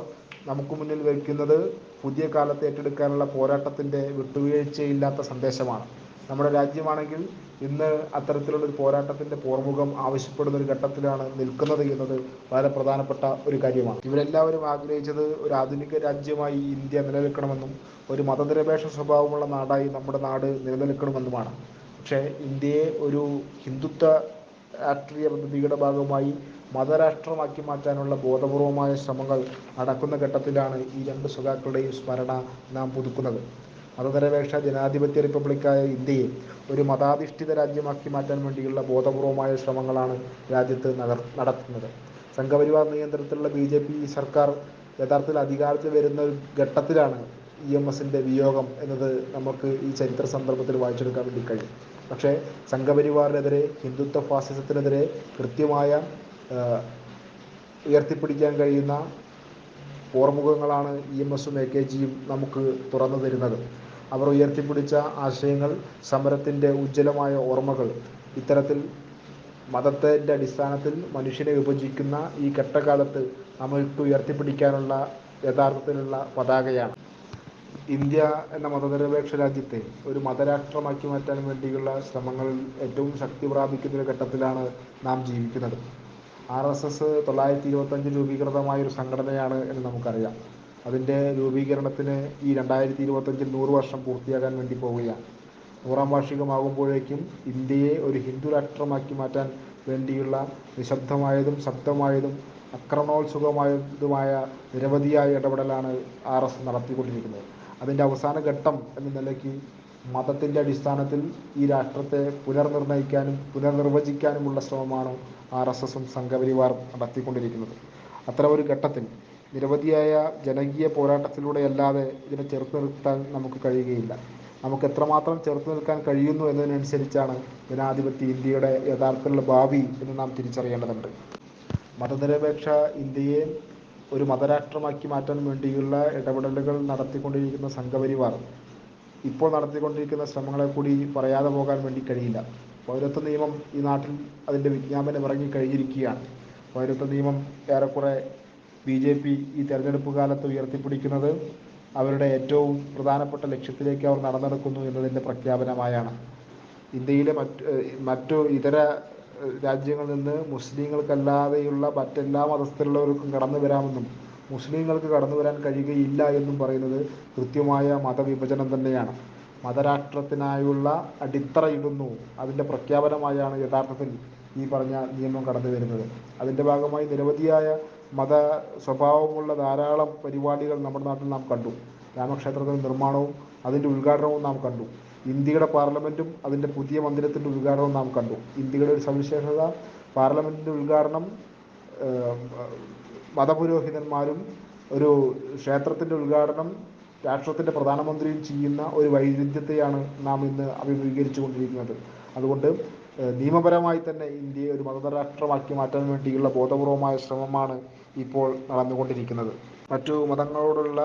[SPEAKER 1] നമുക്ക് മുന്നിൽ വയ്ക്കുന്നത് പുതിയ കാലത്ത് ഏറ്റെടുക്കാനുള്ള പോരാട്ടത്തിന്റെ വിട്ടുവീഴ്ചയില്ലാത്ത സന്ദേശമാണ്. നമ്മുടെ രാജ്യമാണെങ്കിൽ ഇന്ന് അത്തരത്തിലുള്ള ഒരു പോരാട്ടത്തിന്റെ പോർമുഖം ആവശ്യപ്പെടുന്ന ഒരു ഘട്ടത്തിലാണ് നിൽക്കുന്നത് എന്നത് വളരെ പ്രധാനപ്പെട്ട ഒരു കാര്യമാണ്. ഇവരെല്ലാവരും ആഗ്രഹിച്ചത് ഒരു ആധുനിക രാജ്യമായി ഇന്ത്യ നിലനിൽക്കണമെന്നും ഒരു മതനിരപേക്ഷ സ്വഭാവമുള്ള നാടായി നമ്മുടെ നാട് നിലനിൽക്കണമെന്നുമാണ്. പക്ഷേ ഇന്ത്യയെ ഒരു ഹിന്ദുത്വ രാഷ്ട്രീയ പദ്ധതിയുടെ ഭാഗമായി മതരാഷ്ട്രമാക്കി മാറ്റാനുള്ള ബോധപൂർവമായ ശ്രമങ്ങൾ നടക്കുന്ന ഘട്ടത്തിലാണ് ഈ രണ്ട് സുഖാക്കളുടെയും സ്മരണ നാം പുതുക്കുന്നത്. മതനിരപേക്ഷ ജനാധിപത്യ റിപ്പബ്ലിക്കായ ഇന്ത്യയെ ഒരു മതാധിഷ്ഠിത രാജ്യമാക്കി മാറ്റാൻ വേണ്ടിയുള്ള ബോധപൂർവമായ ശ്രമങ്ങളാണ് രാജ്യത്ത് നടത്തുന്നത്. സംഘപരിവാർ നിയന്ത്രണത്തിലുള്ള ബി ജെ പി സർക്കാർ യഥാർത്ഥത്തിൽ അധികാരത്തിൽ വരുന്ന ഒരു ഘട്ടത്തിലാണ് ഇ എം എസിന്റെ വിയോഗം എന്നത് നമുക്ക് ഈ ചരിത്ര സന്ദർഭത്തിൽ വായിച്ചെടുക്കാൻ വേണ്ടി കഴിയും. പക്ഷേ സംഘപരിവാറിനെതിരെ ഹിന്ദുത്വ ഫാസിസത്തിനെതിരെ കൃത്യമായ ഉയർത്തിപ്പിടിക്കാൻ കഴിയുന്ന പോർമുഖങ്ങളാണ് ഇ എം എസും എ കെ ജിയും നമുക്ക് തുറന്നു തരുന്നത്. അവർ ഉയർത്തിപ്പിടിച്ച ആശയങ്ങൾ സമരത്തിന്റെ ഉജ്ജ്വലമായ ഓർമ്മകൾ. ഇത്തരത്തിൽ മതത്തിന്റെ അടിസ്ഥാനത്തിൽ മനുഷ്യനെ വിഭജിക്കുന്ന ഈ ഘട്ടകാലത്ത് നമ്മൾക്ക് ഉയർത്തിപ്പിടിക്കാനുള്ള യഥാർത്ഥത്തിലുള്ള പതാകയാണ്. ഇന്ത്യ എന്ന മതനിരപേക്ഷ രാജ്യത്തെ ഒരു മതരാഷ്ട്രമാക്കി മാറ്റാൻ വേണ്ടിയുള്ള ശ്രമങ്ങളിൽ ഏറ്റവും ശക്തി പ്രാപിക്കുന്ന ഒരു ഘട്ടത്തിലാണ് നാം ജീവിക്കുന്നത്. ആർ എസ് എസ് തൊള്ളായിരത്തി ഇരുപത്തഞ്ചിൽ രൂപീകൃതമായ ഒരു സംഘടനയാണ് എന്ന് നമുക്കറിയാം. അതിന്റെ രൂപീകരണത്തിന് ഈ രണ്ടായിരത്തി ഇരുപത്തഞ്ചിൽ നൂറ് വർഷം പൂർത്തിയാകാൻ വേണ്ടി പോവുകയാണ്. നൂറാം വാർഷികമാകുമ്പോഴേക്കും ഇന്ത്യയെ ഒരു ഹിന്ദു രാഷ്ട്രമാക്കി മാറ്റാൻ വേണ്ടിയുള്ള നിശബ്ദമായതും ശബ്ദമായതും അക്രമണോത്സുകമായതുമായ നിരവധിയായ ഇടപെടലാണ് ആർ എസ് നടത്തിക്കൊണ്ടിരിക്കുന്നത്. അതിന്റെ അവസാന ഘട്ടം എന്ന നിലയ്ക്ക് മതത്തിന്റെ അടിസ്ഥാനത്തിൽ ഈ രാഷ്ട്രത്തെ പുനർനിർണയിക്കാനും പുനർനിർവചിക്കാനുമുള്ള ശ്രമമാണ് ആർ എസ് എസും സംഘപരിവാർ നടത്തിക്കൊണ്ടിരിക്കുന്നത്. അത്തരം ഒരു ഘട്ടത്തിൽ നിരവധിയായ ജനകീയ പോരാട്ടത്തിലൂടെയല്ലാതെ ഇതിനെ ചെറുത്ത് നിർത്താൻ നമുക്ക് കഴിയുകയില്ല. നമുക്ക് എത്രമാത്രം ചെറുത്ത് നിൽക്കാൻ കഴിയുന്നു എന്നതിനനുസരിച്ചാണ് ജനാധിപത്യ ഇന്ത്യയുടെ യഥാർത്ഥത്തിലുള്ള ഭാവി എന്ന് നാം തിരിച്ചറിയേണ്ടതുണ്ട്. മതനിരപേക്ഷ ഇന്ത്യയെ ഒരു മതരാഷ്ട്രമാക്കി മാറ്റാൻ വേണ്ടിയുള്ള ഇടപെടലുകൾ നടത്തിക്കൊണ്ടിരിക്കുന്ന സംഘപരിവാർ ഇപ്പോൾ നടത്തിക്കൊണ്ടിരിക്കുന്ന ശ്രമങ്ങളെ കൂടി പറയാതെ പോകാൻ വേണ്ടി കഴിയില്ല. പൗരത്വ നിയമം ഈ നാട്ടിൽ അതിന്റെ വിജ്ഞാപനം ഇറങ്ങി കഴിഞ്ഞിരിക്കുകയാണ്. പൗരത്വ നിയമം ഏറെക്കുറെ ബി ജെ പി ഈ തെരഞ്ഞെടുപ്പ് കാലത്ത് ഉയർത്തിപ്പിടിക്കുന്നത് അവരുടെ ഏറ്റവും പ്രധാനപ്പെട്ട ലക്ഷ്യത്തിലേക്ക് അവർ നടന്നെടുക്കുന്നു എന്നതിന്റെ പ്രഖ്യാപനമായാണ്. ഇന്ത്യയിലെ മറ്റ് മറ്റു ഇതര രാജ്യങ്ങളിൽ നിന്ന് മുസ്ലിങ്ങൾക്കല്ലാതെയുള്ള മറ്റെല്ലാ മതസ്ഥരുള്ളവർക്കും കടന്നു വരാമെന്നും മുസ്ലിങ്ങൾക്ക് കടന്നു വരാൻ കഴിയുകയില്ല എന്നും പറയുന്നത് കൃത്യമായ മതവിഭജനം തന്നെയാണ്. മതരാഷ്ട്രത്തിനായുള്ള അടിത്തറയിടുന്നു അതിന്റെ പ്രഖ്യാപനമായാണ് യഥാർത്ഥത്തിൽ ഈ പറഞ്ഞ നിയമം കടന്നു വരുന്നത് അതിന്റെ ഭാഗമായി നിരവധിയായ മത സ്വഭാവമുള്ള ധാരാളം പരിപാടികൾ നമ്മുടെ നാട്ടിൽ നാം കണ്ടു. രാമക്ഷേത്രത്തിന്റെ നിർമ്മാണവും അതിന്റെ ഉദ്ഘാടനവും നാം കണ്ടു. ഇന്ത്യയുടെ പാർലമെന്റും അതിന്റെ പുതിയ മന്ദിരത്തിന്റെ ഉദ്ഘാടനവും നാം കണ്ടു. ഇന്ത്യയുടെ ഒരു സവിശേഷത പാർലമെന്റിന്റെ ഉദ്ഘാടനം മതപുരോഹിതന്മാരും ഒരു ക്ഷേത്രത്തിന്റെ ഉദ്ഘാടനം രാഷ്ട്രത്തിന്റെ പ്രധാനമന്ത്രിയും ചെയ്യുന്ന ഒരു വൈരുദ്ധ്യത്തെയാണ് നാം ഇന്ന് അഭിമുഖീകരിച്ചു കൊണ്ടിരിക്കുന്നത് അതുകൊണ്ട് നിയമപരമായി തന്നെ ഇന്ത്യയെ ഒരു മതരാഷ്ട്രമാക്കി മാറ്റാൻ വേണ്ടിയുള്ള ബോധപൂർവമായ ശ്രമമാണ് ഇപ്പോൾ നടന്നുകൊണ്ടിരിക്കുന്നത്. മറ്റു മതങ്ങളോടുള്ള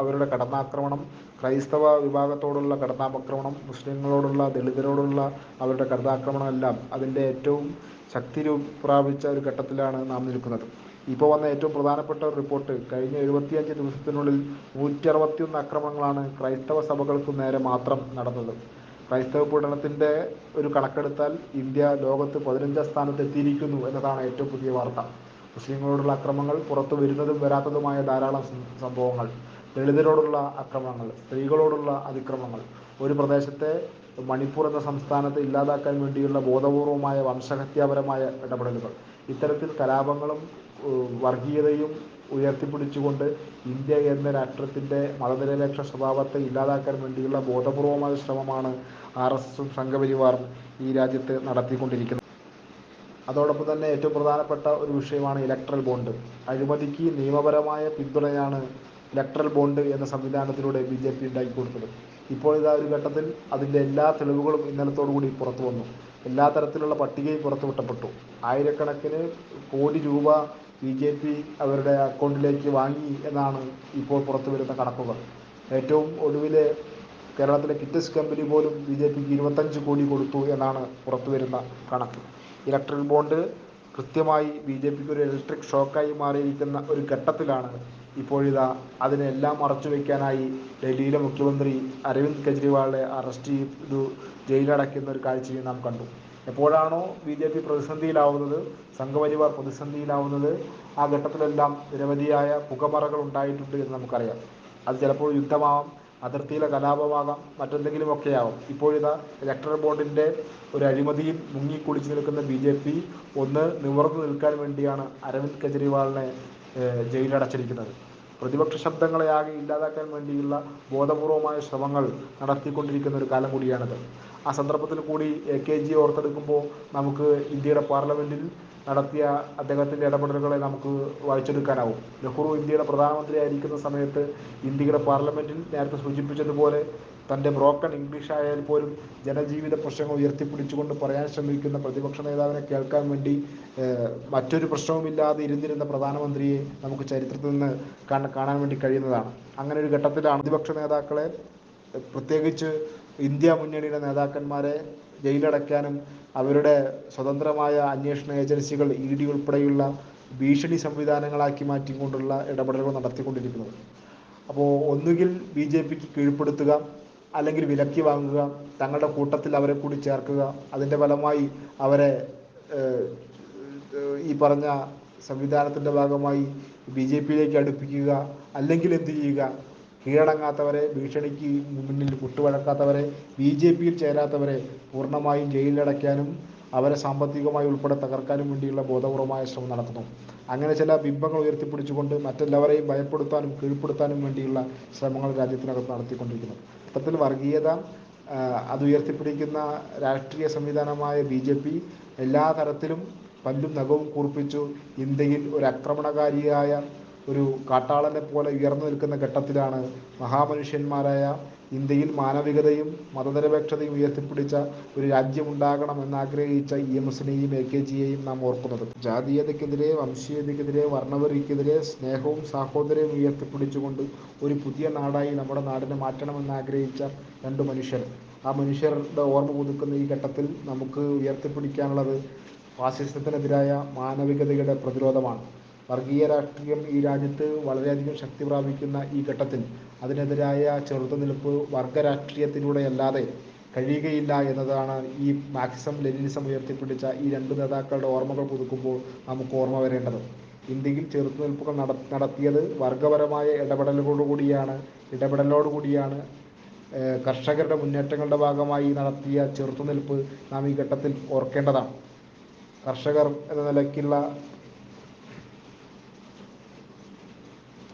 [SPEAKER 1] അവരുടെ കടന്നാക്രമണം ക്രൈസ്തവ വിഭാഗത്തോടുള്ള കടന്നാക്രമണം മുസ്ലിങ്ങളോടുള്ള ദളിതരോടുള്ള അവരുടെ കടന്നാക്രമണം എല്ലാം അതിന്റെ ഏറ്റവും ശക്തി പ്രാപിച്ച ഒരു ഘട്ടത്തിലാണ് നാം നിൽക്കുന്നത്. ഇപ്പോൾ വന്ന ഏറ്റവും പ്രധാനപ്പെട്ട ഒരു റിപ്പോർട്ട് കഴിഞ്ഞ എഴുപത്തിയഞ്ച് ദിവസത്തിനുള്ളിൽ നൂറ്റി അറുപത്തിയൊന്ന് അക്രമങ്ങളാണ് ക്രൈസ്തവ സഭകൾക്ക് നേരെ മാത്രം നടന്നത്. ക്രൈസ്തവ പീഡനത്തിന്റെ ഒരു കണക്കെടുത്താൽ ഇന്ത്യ ലോകത്ത് പതിനഞ്ചാം സ്ഥാനത്ത് എത്തിയിരിക്കുന്നു എന്നതാണ് ഏറ്റവും പുതിയ വാർത്ത. മുസ്ലിങ്ങളോടുള്ള അക്രമങ്ങൾ പുറത്തു വരുന്നതും വരാത്തതുമായ ധാരാളം സംഭവങ്ങൾ ദളിതരോടുള്ള അക്രമങ്ങൾ സ്ത്രീകളോടുള്ള അതിക്രമങ്ങൾ. ഒരു പ്രദേശത്തെ മണിപ്പൂർ എന്ന സംസ്ഥാനത്ത് ഇല്ലാതാക്കാൻ വേണ്ടിയുള്ള ബോധപൂർവമായ വംശഹത്യാപരമായ ഇടപെടലുകൾ. ഇത്തരത്തിൽ കലാപങ്ങളും വർഗീയതയും ഉയർത്തിപ്പിടിച്ചുകൊണ്ട് ഇന്ത്യ എന്ന രാഷ്ട്രത്തിന്റെ മതനിരപേക്ഷ സ്വഭാവത്തെ ഇല്ലാതാക്കാൻ വേണ്ടിയുള്ള ബോധപൂർവമായ ശ്രമമാണ് ആർ എസ് എസും സംഘപരിവാറും ഈ രാജ്യത്ത് നടത്തിക്കൊണ്ടിരിക്കുന്നത്. അതോടൊപ്പം തന്നെ ഏറ്റവും പ്രധാനപ്പെട്ട ഒരു വിഷയമാണ് ഇലക്ട്രൽ ബോണ്ട് അഴിമതിക്ക് നിയമപരമായ പിന്തുണയാണ് ഇലക്ട്രൽ ബോണ്ട് എന്ന സംവിധാനത്തിലൂടെ ബി ജെ പി ഉണ്ടാക്കി കൊടുത്തത്. ഇപ്പോൾ ഇതാ ഒരു ഘട്ടത്തിൽ അതിന്റെ എല്ലാ തെളിവുകളും ഇന്നലത്തോടു കൂടി പുറത്തു വന്നു. എല്ലാ തരത്തിലുള്ള പട്ടികയും പുറത്തുവിട്ടപ്പെട്ടു ആയിരക്കണക്കിന് കോടി രൂപ ബി ജെ പി അവരുടെ അക്കൗണ്ടിലേക്ക് വാങ്ങി എന്നാണ് ഇപ്പോൾ പുറത്തു വരുന്ന കണക്കുകൾ. ഏറ്റവും ഒടുവിൽ കേരളത്തിലെ കിറ്റസ് കമ്പനി പോലും ബി ജെ പിക്ക് ഇരുപത്തഞ്ച് കോടി കൊടുത്തു എന്നാണ് പുറത്തു വരുന്ന കണക്ക്. ഇലക്ട്രൽ ബോണ്ട് കൃത്യമായി ബി ജെ പിക്ക് ഒരു ഇലക്ട്രിക് ഷോക്കായി മാറിയിരിക്കുന്ന ഒരു ഘട്ടത്തിലാണ് ഇപ്പോഴിതാ അതിനെല്ലാം മറച്ചു വയ്ക്കാനായി ഡൽഹിയിലെ മുഖ്യമന്ത്രി അരവിന്ദ് കെജ്രിവാളിനെ അറസ്റ്റ് ചെയ്തു ജയിലടയ്ക്കുന്ന ഒരു കാഴ്ചയും നാം കണ്ടു. എപ്പോഴാണോ ബി ജെ പി പ്രതിസന്ധിയിലാവുന്നത് സംഘപരിവാർ പ്രതിസന്ധിയിലാവുന്നത് ആ ഘട്ടത്തിലെല്ലാം നിരവധിയായ പുകമറകൾ ഉണ്ടായിട്ടുണ്ട് എന്ന് നമുക്കറിയാം. അത് ചിലപ്പോൾ യുദ്ധമാവാം അതിർത്തിയിലെ കലാപമാകാം മറ്റെന്തെങ്കിലുമൊക്കെ ആവും ഇപ്പോഴിതാ ഇലക്ട്രൽ ബോർഡിന്റെ ഒരു അഴിമതിയിൽ മുങ്ങിക്കുളിച്ച് നിൽക്കുന്ന ബി ജെ പി ഒന്ന് നിവർന്നു നിൽക്കാൻ വേണ്ടിയാണ് അരവിന്ദ് കെജ്രിവാളിനെ ജയിലടച്ചിരിക്കുന്നത് പ്രതിപക്ഷ ശബ്ദങ്ങളെ ആകെ ഇല്ലാതാക്കാൻ വേണ്ടിയുള്ള ബോധപൂർവമായ ശ്രമങ്ങൾ നടത്തിക്കൊണ്ടിരിക്കുന്ന ഒരു കാലം കൂടിയാണിത്. ആ സന്ദർഭത്തിൽ കൂടി എ കെ ജി ഓർത്തെടുക്കുമ്പോൾ നമുക്ക് ഇന്ത്യയുടെ പാർലമെന്റിൽ നടത്തിയ അദ്ദേഹത്തിന്റെ ഇടപെടലുകളെ നമുക്ക് വായിച്ചെടുക്കാനാവും. നെഹ്റു ഇന്ത്യയുടെ പ്രധാനമന്ത്രിയായിരിക്കുന്ന സമയത്ത് ഇന്ത്യയുടെ പാർലമെന്റിൽ നേരത്തെ സൂചിപ്പിച്ചതുപോലെ തന്റെ ബ്രോക്കൺ ഇംഗ്ലീഷ് ആയാൽ പോലും ജനജീവിത പ്രശ്നങ്ങൾ ഉയർത്തിപ്പിടിച്ചുകൊണ്ട് പറയാൻ ശ്രമിക്കുന്ന പ്രതിപക്ഷ നേതാവിനെ കേൾക്കാൻ വേണ്ടി മറ്റൊരു പ്രശ്നവുമില്ലാതെ ഇരുന്നിരുന്ന പ്രധാനമന്ത്രിയെ നമുക്ക് ചരിത്രത്തിൽ നിന്ന് കാണാൻ വേണ്ടി കഴിയുന്നതാണ്. അങ്ങനെ ഒരു ഘട്ടത്തിലാണ് പ്രതിപക്ഷ നേതാക്കളെ പ്രത്യേകിച്ച് ഇന്ത്യ മുന്നണിയുടെ നേതാക്കന്മാരെ ജയിലടയ്ക്കാനും അവരുടെ സ്വതന്ത്രമായ അന്വേഷണ ഏജൻസികൾ ഇ ഡി ഉൾപ്പെടെയുള്ള ഭീഷണി സംവിധാനങ്ങളാക്കി മാറ്റിക്കൊണ്ടുള്ള ഇടപെടലുകൾ നടത്തിക്കൊണ്ടിരിക്കുന്നത്. അപ്പോൾ ഒന്നുകിൽ ബി ജെ പിക്ക് കീഴ്പ്പെടുത്തുക അല്ലെങ്കിൽ വിലക്കി വാങ്ങുക തങ്ങളുടെ കൂട്ടത്തിൽ അവരെ കൂടി ചേർക്കുക അതിന്റെ ഫലമായി അവരെ ഈ പറഞ്ഞ സംവിധാനത്തിന്റെ ഭാഗമായി ബി ജെ പിയിലേക്ക് അടുപ്പിക്കുക അല്ലെങ്കിൽ എന്ത് ചെയ്യുക കീഴടങ്ങാത്തവരെ ഭീഷണിക്ക് മുന്നിൽ കുട്ടുവഴക്കാത്തവരെ ബി ജെ പിയിൽ ചേരാത്തവരെ പൂർണമായും ജയിലിലടയ്ക്കാനും അവരെ സാമ്പത്തികമായി ഉൾപ്പെടെ തകർക്കാനും വേണ്ടിയുള്ള ബോധപൂർവമായ ശ്രമം നടത്തുന്നു. അങ്ങനെ ചില ബിംബങ്ങൾ ഉയർത്തിപ്പിടിച്ചുകൊണ്ട് മറ്റെല്ലാവരെയും ഭയപ്പെടുത്താനും കീഴ്പ്പെടുത്താനും വേണ്ടിയുള്ള ശ്രമങ്ങൾ രാജ്യത്തിനകത്ത് നടത്തിക്കൊണ്ടിരിക്കുന്നു. ഇത്തരത്തിൽ വർഗീയത അത് ഉയർത്തിപ്പിടിക്കുന്ന രാഷ്ട്രീയ സംവിധാനമായ ബി ജെ പി എല്ലാ തരത്തിലും പല്ലും നഖവും കൂർപ്പിച്ചു ഇന്ത്യയിൽ ഒരു ആക്രമണകാരിയായ ഒരു കാട്ടാളനെ പോലെ ഉയർന്നു നിൽക്കുന്ന ഘട്ടത്തിലാണ് മഹാമനുഷ്യന്മാരായ ഇന്ത്യയിൽ മാനവികതയും മതനിരപേക്ഷതയും ഉയർത്തിപ്പിടിച്ച ഒരു രാജ്യമുണ്ടാകണം എന്നാഗ്രഹിച്ച ഇ എം എസിനെയും എ കെ ജിയെയും നാം ഓർക്കുന്നത്. ജാതീയതയ്ക്കെതിരെ വംശീയതയ്ക്കെതിരെ വർണവരിക്കെതിരെ സ്നേഹവും സാഹോദര്യവും ഉയർത്തിപ്പിടിച്ചുകൊണ്ട് ഒരു പുതിയ നാടായി നമ്മുടെ നാടിനെ മാറ്റണമെന്നാഗ്രഹിച്ച രണ്ട് മനുഷ്യർ. ആ മനുഷ്യരുടെ ഓർമ്മ പുതുക്കുന്ന ഈ ഘട്ടത്തിൽ നമുക്ക് ഉയർത്തിപ്പിടിക്കാനുള്ളത് ഫാസിസത്തിനെതിരായ മാനവികതയുടെ പ്രതിരോധമാണ്. വർഗീയ രാഷ്ട്രീയം ഈ രാജ്യത്ത് വളരെയധികം ശക്തി പ്രാപിക്കുന്ന ഈ ഘട്ടത്തിൽ അതിനെതിരായ ചെറുത്തുനിൽപ്പ് വർഗ രാഷ്ട്രീയത്തിലൂടെയല്ലാതെ കഴിയുകയില്ല എന്നതാണ് ഈ മാക്സിസം ലെനിനിസം ഉയർത്തിപ്പിടിച്ച ഈ രണ്ട് നേതാക്കളുടെ ഓർമ്മകൾ പുതുക്കുമ്പോൾ നമുക്ക് ഓർമ്മ വരേണ്ടത്. ഇന്ത്യയിൽ ചെറുത്തുനിൽപ്പുകൾ നട നടത്തിയത് വർഗപരമായ ഇടപെടലുകളോടുകൂടിയാണ് ഇടപെടലോടുകൂടിയാണ് കർഷകരുടെ മുന്നേറ്റങ്ങളുടെ ഭാഗമായി നടത്തിയ ചെറുത്തുനിൽപ്പ് നാം ഈ ഘട്ടത്തിൽ ഓർക്കേണ്ടതാണ്. കർഷകർ എന്ന നിലയ്ക്കുള്ള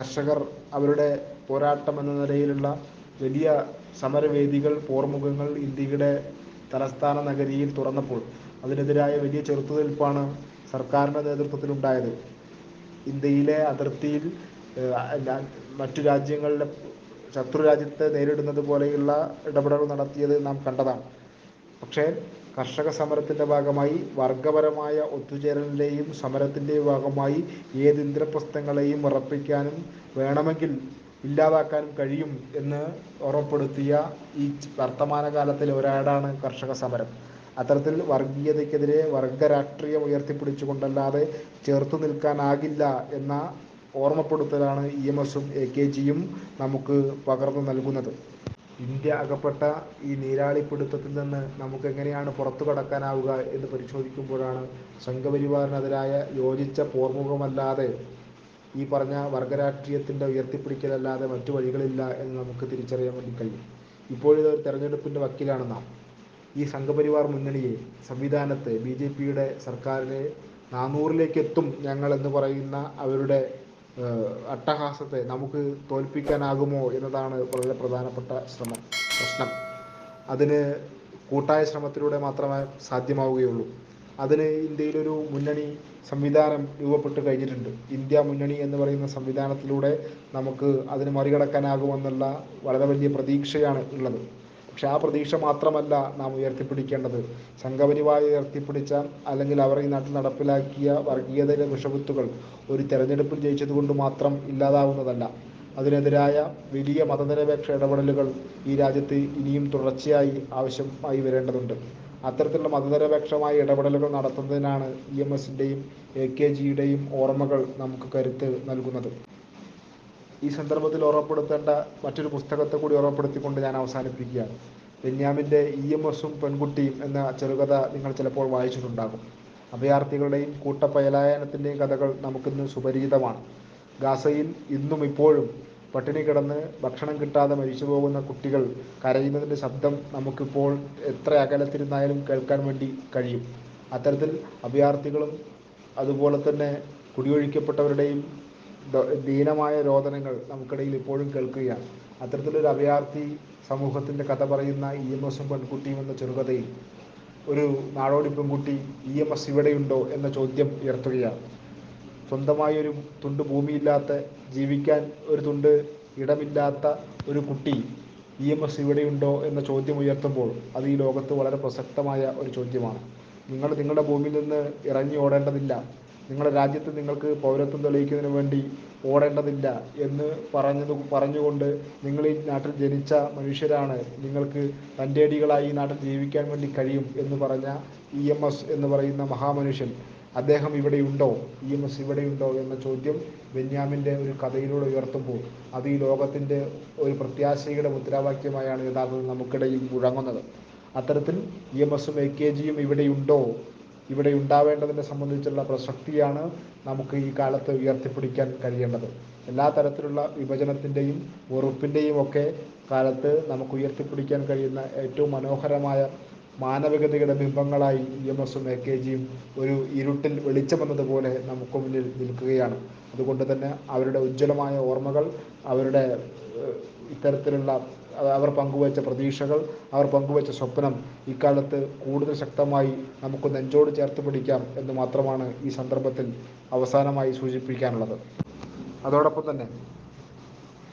[SPEAKER 1] കർഷകർ അവരുടെ പോരാട്ടം എന്ന നിലയിലുള്ള വലിയ സമരവേദികൾ പോർമുഖങ്ങൾ ഇന്ത്യയുടെ തലസ്ഥാന നഗരിയിൽ തുറന്നപ്പോൾ അതിനെതിരായ വലിയ ചെറുത്തുനിൽപ്പാണ് സർക്കാരിന്റെ നേതൃത്വത്തിലുണ്ടായത്. ഇന്ത്യയിലെ അതിർത്തിയിൽ മറ്റു രാജ്യങ്ങളിലെ ശത്രു രാജ്യത്തെ നേരിടുന്നത് പോലെയുള്ള ഇടപെടൽ നടത്തിയത് നാം കണ്ടതാണ്. പക്ഷേ കർഷക സമരത്തിന്റെ ഭാഗമായി വർഗപരമായ ഒത്തുചേരലിന്റെയും സമരത്തിന്റെയും ഭാഗമായി ഏത് ഇന്ദ്രപ്രസ്ഥങ്ങളെയും ഉറപ്പിക്കാനും വേണമെങ്കിൽ ഇല്ലാതാക്കാനും കഴിയും എന്ന് ഉറപ്പെടുത്തിയ ഈ വർത്തമാനകാലത്തിലെ ഒരാടാണ് കർഷക സമരം. അത്തരത്തിൽ വർഗീയതയ്ക്കെതിരെ വർഗ രാഷ്ട്രീയം ഉയർത്തിപ്പിടിച്ചുകൊണ്ടല്ലാതെ ചേർത്തു നിൽക്കാനാകില്ല എന്ന ഓർമ്മപ്പെടുത്തലാണ് ഇ എം എസും എ കെ ജിയും നമുക്ക് പകർന്നു നൽകുന്നത്. ഇന്ത്യ അകപ്പെട്ട ഈ നീരാളിപ്പിടുത്തത്തിൽ നിന്ന് നമുക്ക് എങ്ങനെയാണ് പുറത്തു കടക്കാനാവുക എന്ന് പരിശോധിക്കുമ്പോഴാണ് സംഘപരിവാറിനെതിരായ യോജിച്ച പോർമുഖമല്ലാതെ ഈ പറഞ്ഞ വർഗരാഷ്ട്രീയത്തിന്റെ ഉയർത്തിപ്പിടിക്കലല്ലാതെ മറ്റു വഴികളില്ല എന്ന് നമുക്ക് തിരിച്ചറിയാൻ വേണ്ടി കഴിയും. ഇപ്പോഴിത് ഒരു തെരഞ്ഞെടുപ്പിന്റെ വക്കിലാണ് നാം. ഈ സംഘപരിവാർ മുന്നണിയെ സംവിധാനത്തെ ബി ജെ പിയുടെ സർക്കാരിനെ നാനൂറിലേക്ക് എത്തും ഞങ്ങൾ എന്ന് പറയുന്ന അവരുടെ അട്ടഹാസത്തെ നമുക്ക് തോൽപ്പിക്കാനാകുമോ എന്നതാണ് വളരെ പ്രധാനപ്പെട്ട ശ്രമം പ്രശ്നം. അതിന് കൂട്ടായ ശ്രമത്തിലൂടെ മാത്രമേ സാധ്യമാവുകയുള്ളൂ. അതിന് ഇന്ത്യയിലൊരു മുന്നണി സംവിധാനം രൂപപ്പെട്ട് കഴിഞ്ഞിട്ടുണ്ട്. ഇന്ത്യ മുന്നണി എന്ന് പറയുന്ന സംവിധാനത്തിലൂടെ നമുക്ക് അതിന് മറികടക്കാനാകുമെന്നുള്ള വളരെ വലിയ പ്രതീക്ഷയാണ് ഉള്ളത്. പക്ഷെ ആ പ്രതീക്ഷ മാത്രമല്ല നാം ഉയർത്തിപ്പിടിക്കേണ്ടത്. സംഘപരിവാർ ഉയർത്തിപ്പിടിച്ച അല്ലെങ്കിൽ അവർ ഈ നാട്ടിൽ നടപ്പിലാക്കിയ വർഗീയതയുടെ വിഷവത്തുകൾ ഒരു തെരഞ്ഞെടുപ്പിൽ ജയിച്ചതുകൊണ്ട് മാത്രം ഇല്ലാതാവുന്നതല്ല. അതിനെതിരായ വലിയ മതനിരപേക്ഷ ഇടപെടലുകൾ ഈ രാജ്യത്ത് ഇനിയും തുടർച്ചയായി ആവശ്യമായി വരേണ്ടതുണ്ട്. അത്തരത്തിലുള്ള മതനിരപേക്ഷമായ ഇടപെടലുകൾ നടത്തുന്നതിനാണ് ഇ എം എസിന്റെയും എ കെ ജിയുടെയും ഓർമ്മകൾ നമുക്ക് കരുത്ത് നൽകുന്നത്. ഈ സന്ദർഭത്തിൽ ഓർമ്മപ്പെടുത്തേണ്ട മറ്റൊരു പുസ്തകത്തെ കൂടി ഓർമ്മപ്പെടുത്തിക്കൊണ്ട് ഞാൻ അവസാനിപ്പിക്കുകയാണ്. ബെന്യാമിന്റെ ഇ എം എസും പെൺകുട്ടിയും എന്ന ചെറുകഥ നിങ്ങൾ ചിലപ്പോൾ വായിച്ചിട്ടുണ്ടാകും. അഭയാർത്ഥികളുടെയും കൂട്ടപ്പലായനത്തിന്റെയും കഥകൾ നമുക്കിന്ന് സുപരിചിതമാണ്. ഗാസയിൽ ഇന്നും ഇപ്പോഴും പട്ടിണി കിടന്ന് ഭക്ഷണം കിട്ടാതെ മരിച്ചു പോകുന്ന കുട്ടികൾ കരയുന്നതിന്റെ ശബ്ദം നമുക്കിപ്പോൾ എത്ര അകലത്തിരുന്നായാലും കേൾക്കാൻ വേണ്ടി കഴിയും. അത്തരത്തിൽ അഭയാർത്ഥികളും അതുപോലെ തന്നെ കുടിയൊഴിക്കപ്പെട്ടവരുടെയും ദീനമായ രോദനങ്ങൾ നമുക്കിടയിൽ ഇപ്പോഴും കേൾക്കുകയാണ്. അത്തരത്തിലൊരു അഭയാർത്ഥി സമൂഹത്തിന്റെ കഥ പറയുന്ന ഇ എം എസും പെൺകുട്ടിയും എന്ന ചെറുകഥയിൽ ഒരു നാടോടി പെൺകുട്ടി ഇ എം എസ് ഇവിടെയുണ്ടോ എന്ന ചോദ്യം ഉയർത്തുകയാണ്. സ്വന്തമായി ഒരു തുണ്ട് ഭൂമിയില്ലാത്ത ജീവിക്കാൻ ഒരു തുണ്ട് ഇടമില്ലാത്ത ഒരു കുട്ടി ഇ എം എസ് ഇവിടെയുണ്ടോ എന്ന ചോദ്യം ഉയർത്തുമ്പോൾ അത് ഈ ലോകത്ത് വളരെ പ്രസക്തമായ ഒരു ചോദ്യമാണ്. നിങ്ങൾ നിങ്ങളുടെ ഭൂമിയിൽ നിന്ന് ഇറങ്ങി ഓടേണ്ടതില്ല. നിങ്ങളുടെ രാജ്യത്ത് നിങ്ങൾക്ക് പൗരത്വം തെളിയിക്കുന്നതിന് വേണ്ടി ഓടേണ്ടതില്ല എന്ന് പറഞ്ഞത് പറഞ്ഞുകൊണ്ട് നിങ്ങൾ ഈ നാട്ടിൽ ജനിച്ച മനുഷ്യരാണ്. നിങ്ങൾക്ക് തന്റെടികളായി ഈ നാട്ടിൽ ജീവിക്കാൻ വേണ്ടി കഴിയും എന്ന് പറഞ്ഞ ഇ എം എസ് എന്ന് പറയുന്ന മഹാമനുഷ്യൻ അദ്ദേഹം ഇവിടെയുണ്ടോ ഇ എം എസ് ഇവിടെയുണ്ടോ എന്ന ചോദ്യം ബെന്യാമിന്റെ ഒരു കഥയിലൂടെ ഉയർത്തുമ്പോൾ അത് ഈ ലോകത്തിന്റെ ഒരു പ്രത്യാശയുടെ മുദ്രാവാക്യമായാണ് യഥാർത്ഥത്തിൽ നമുക്കിടയിൽ മുഴങ്ങുന്നത്. അത്തരത്തിൽ ഇ എം എസും എ കെ ജിയും ഇവിടെയുണ്ടോ ഇവിടെ ഉണ്ടാവേണ്ടതിനെ സംബന്ധിച്ചുള്ള പ്രസക്തിയാണ് നമുക്ക് ഈ കാലത്ത് ഉയർത്തിപ്പിടിക്കാൻ കഴിയേണ്ടത്. എല്ലാ തരത്തിലുള്ള വിഭജനത്തിന്റെയും വെറുപ്പിന്റെയും ഒക്കെ കാലത്ത് നമുക്ക് ഉയർത്തിപ്പിടിക്കാൻ കഴിയുന്ന ഏറ്റവും മനോഹരമായ മാനവികതയുടെ ബിംബങ്ങളായി ഇ എം എസും എ കെ ജിയും ഒരു ഇരുട്ടിൽ വെളിച്ചമെന്നതുപോലെ നമുക്ക് മുന്നിൽ നിൽക്കുകയാണ്. അതുകൊണ്ട് തന്നെ അവരുടെ ഉജ്ജ്വലമായ ഓർമ്മകൾ അവരുടെ ഇത്തരത്തിലുള്ള അവർ പങ്കുവച്ച പ്രതീക്ഷകൾ അവർ പങ്കുവച്ച സ്വപ്നം ഇക്കാലത്ത് കൂടുതൽ ശക്തമായി നമുക്ക് നെഞ്ചോട് ചേർത്ത് പിടിക്കാം എന്ന് മാത്രമാണ് ഈ സന്ദർഭത്തിൽ അവസാനമായി സൂചിപ്പിക്കാനുള്ളത്. അതോടൊപ്പം തന്നെ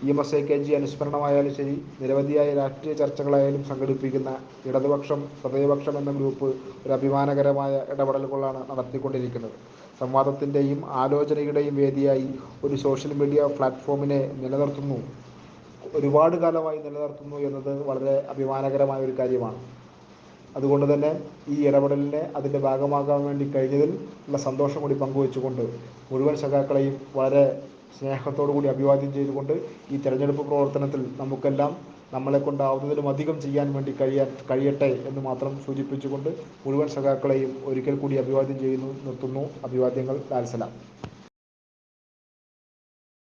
[SPEAKER 1] E M S A K G അനുസ്മരണമായാലും ശരി നിരവധിയായ രാഷ്ട്രീയ ചർച്ചകളായാലും സംഘടിപ്പിക്കുന്ന ഇടതുപക്ഷം ഹൃദയപക്ഷം എന്ന ഗ്രൂപ്പ് ഒരു അഭിമാനകരമായ ഇടപെടലുകളാണ് നടത്തിക്കൊണ്ടിരിക്കുന്നത്. സംവാദത്തിന്റെയും ആലോചനയുടെയും വേദിയായി ഒരു സോഷ്യൽ മീഡിയ പ്ലാറ്റ്ഫോമിനെ നിലനിർത്തുന്നു. ഒരുപാട് കാലമായി നിലനിർത്തുന്നു എന്നത് വളരെ അഭിമാനകരമായ ഒരു കാര്യമാണ്. അതുകൊണ്ട് തന്നെ ഈ ഇടപെടലിനെ അതിന്റെ ഭാഗമാകാൻ വേണ്ടി കഴിഞ്ഞതിൽ ഉള്ള സന്തോഷം കൂടി പങ്കുവെച്ചുകൊണ്ട് മുഴുവൻ സഖാക്കളെയും വളരെ സ്നേഹത്തോടു കൂടി അഭിവാദ്യം ചെയ്തുകൊണ്ട് ഈ തെരഞ്ഞെടുപ്പ് പ്രവർത്തനത്തിൽ നമുക്കെല്ലാം നമ്മളെ കൊണ്ടാവുന്നതിലും അധികം ചെയ്യാൻ വേണ്ടി കഴിയാൻ കഴിയട്ടെ എന്ന് മാത്രം സൂചിപ്പിച്ചുകൊണ്ട് മുഴുവൻ സഖാക്കളെയും ഒരിക്കൽ കൂടി അഭിവാദ്യം ചെയ്യുന്നു നിർത്തുന്നു. അഭിവാദ്യങ്ങൾ ലാൽസലാം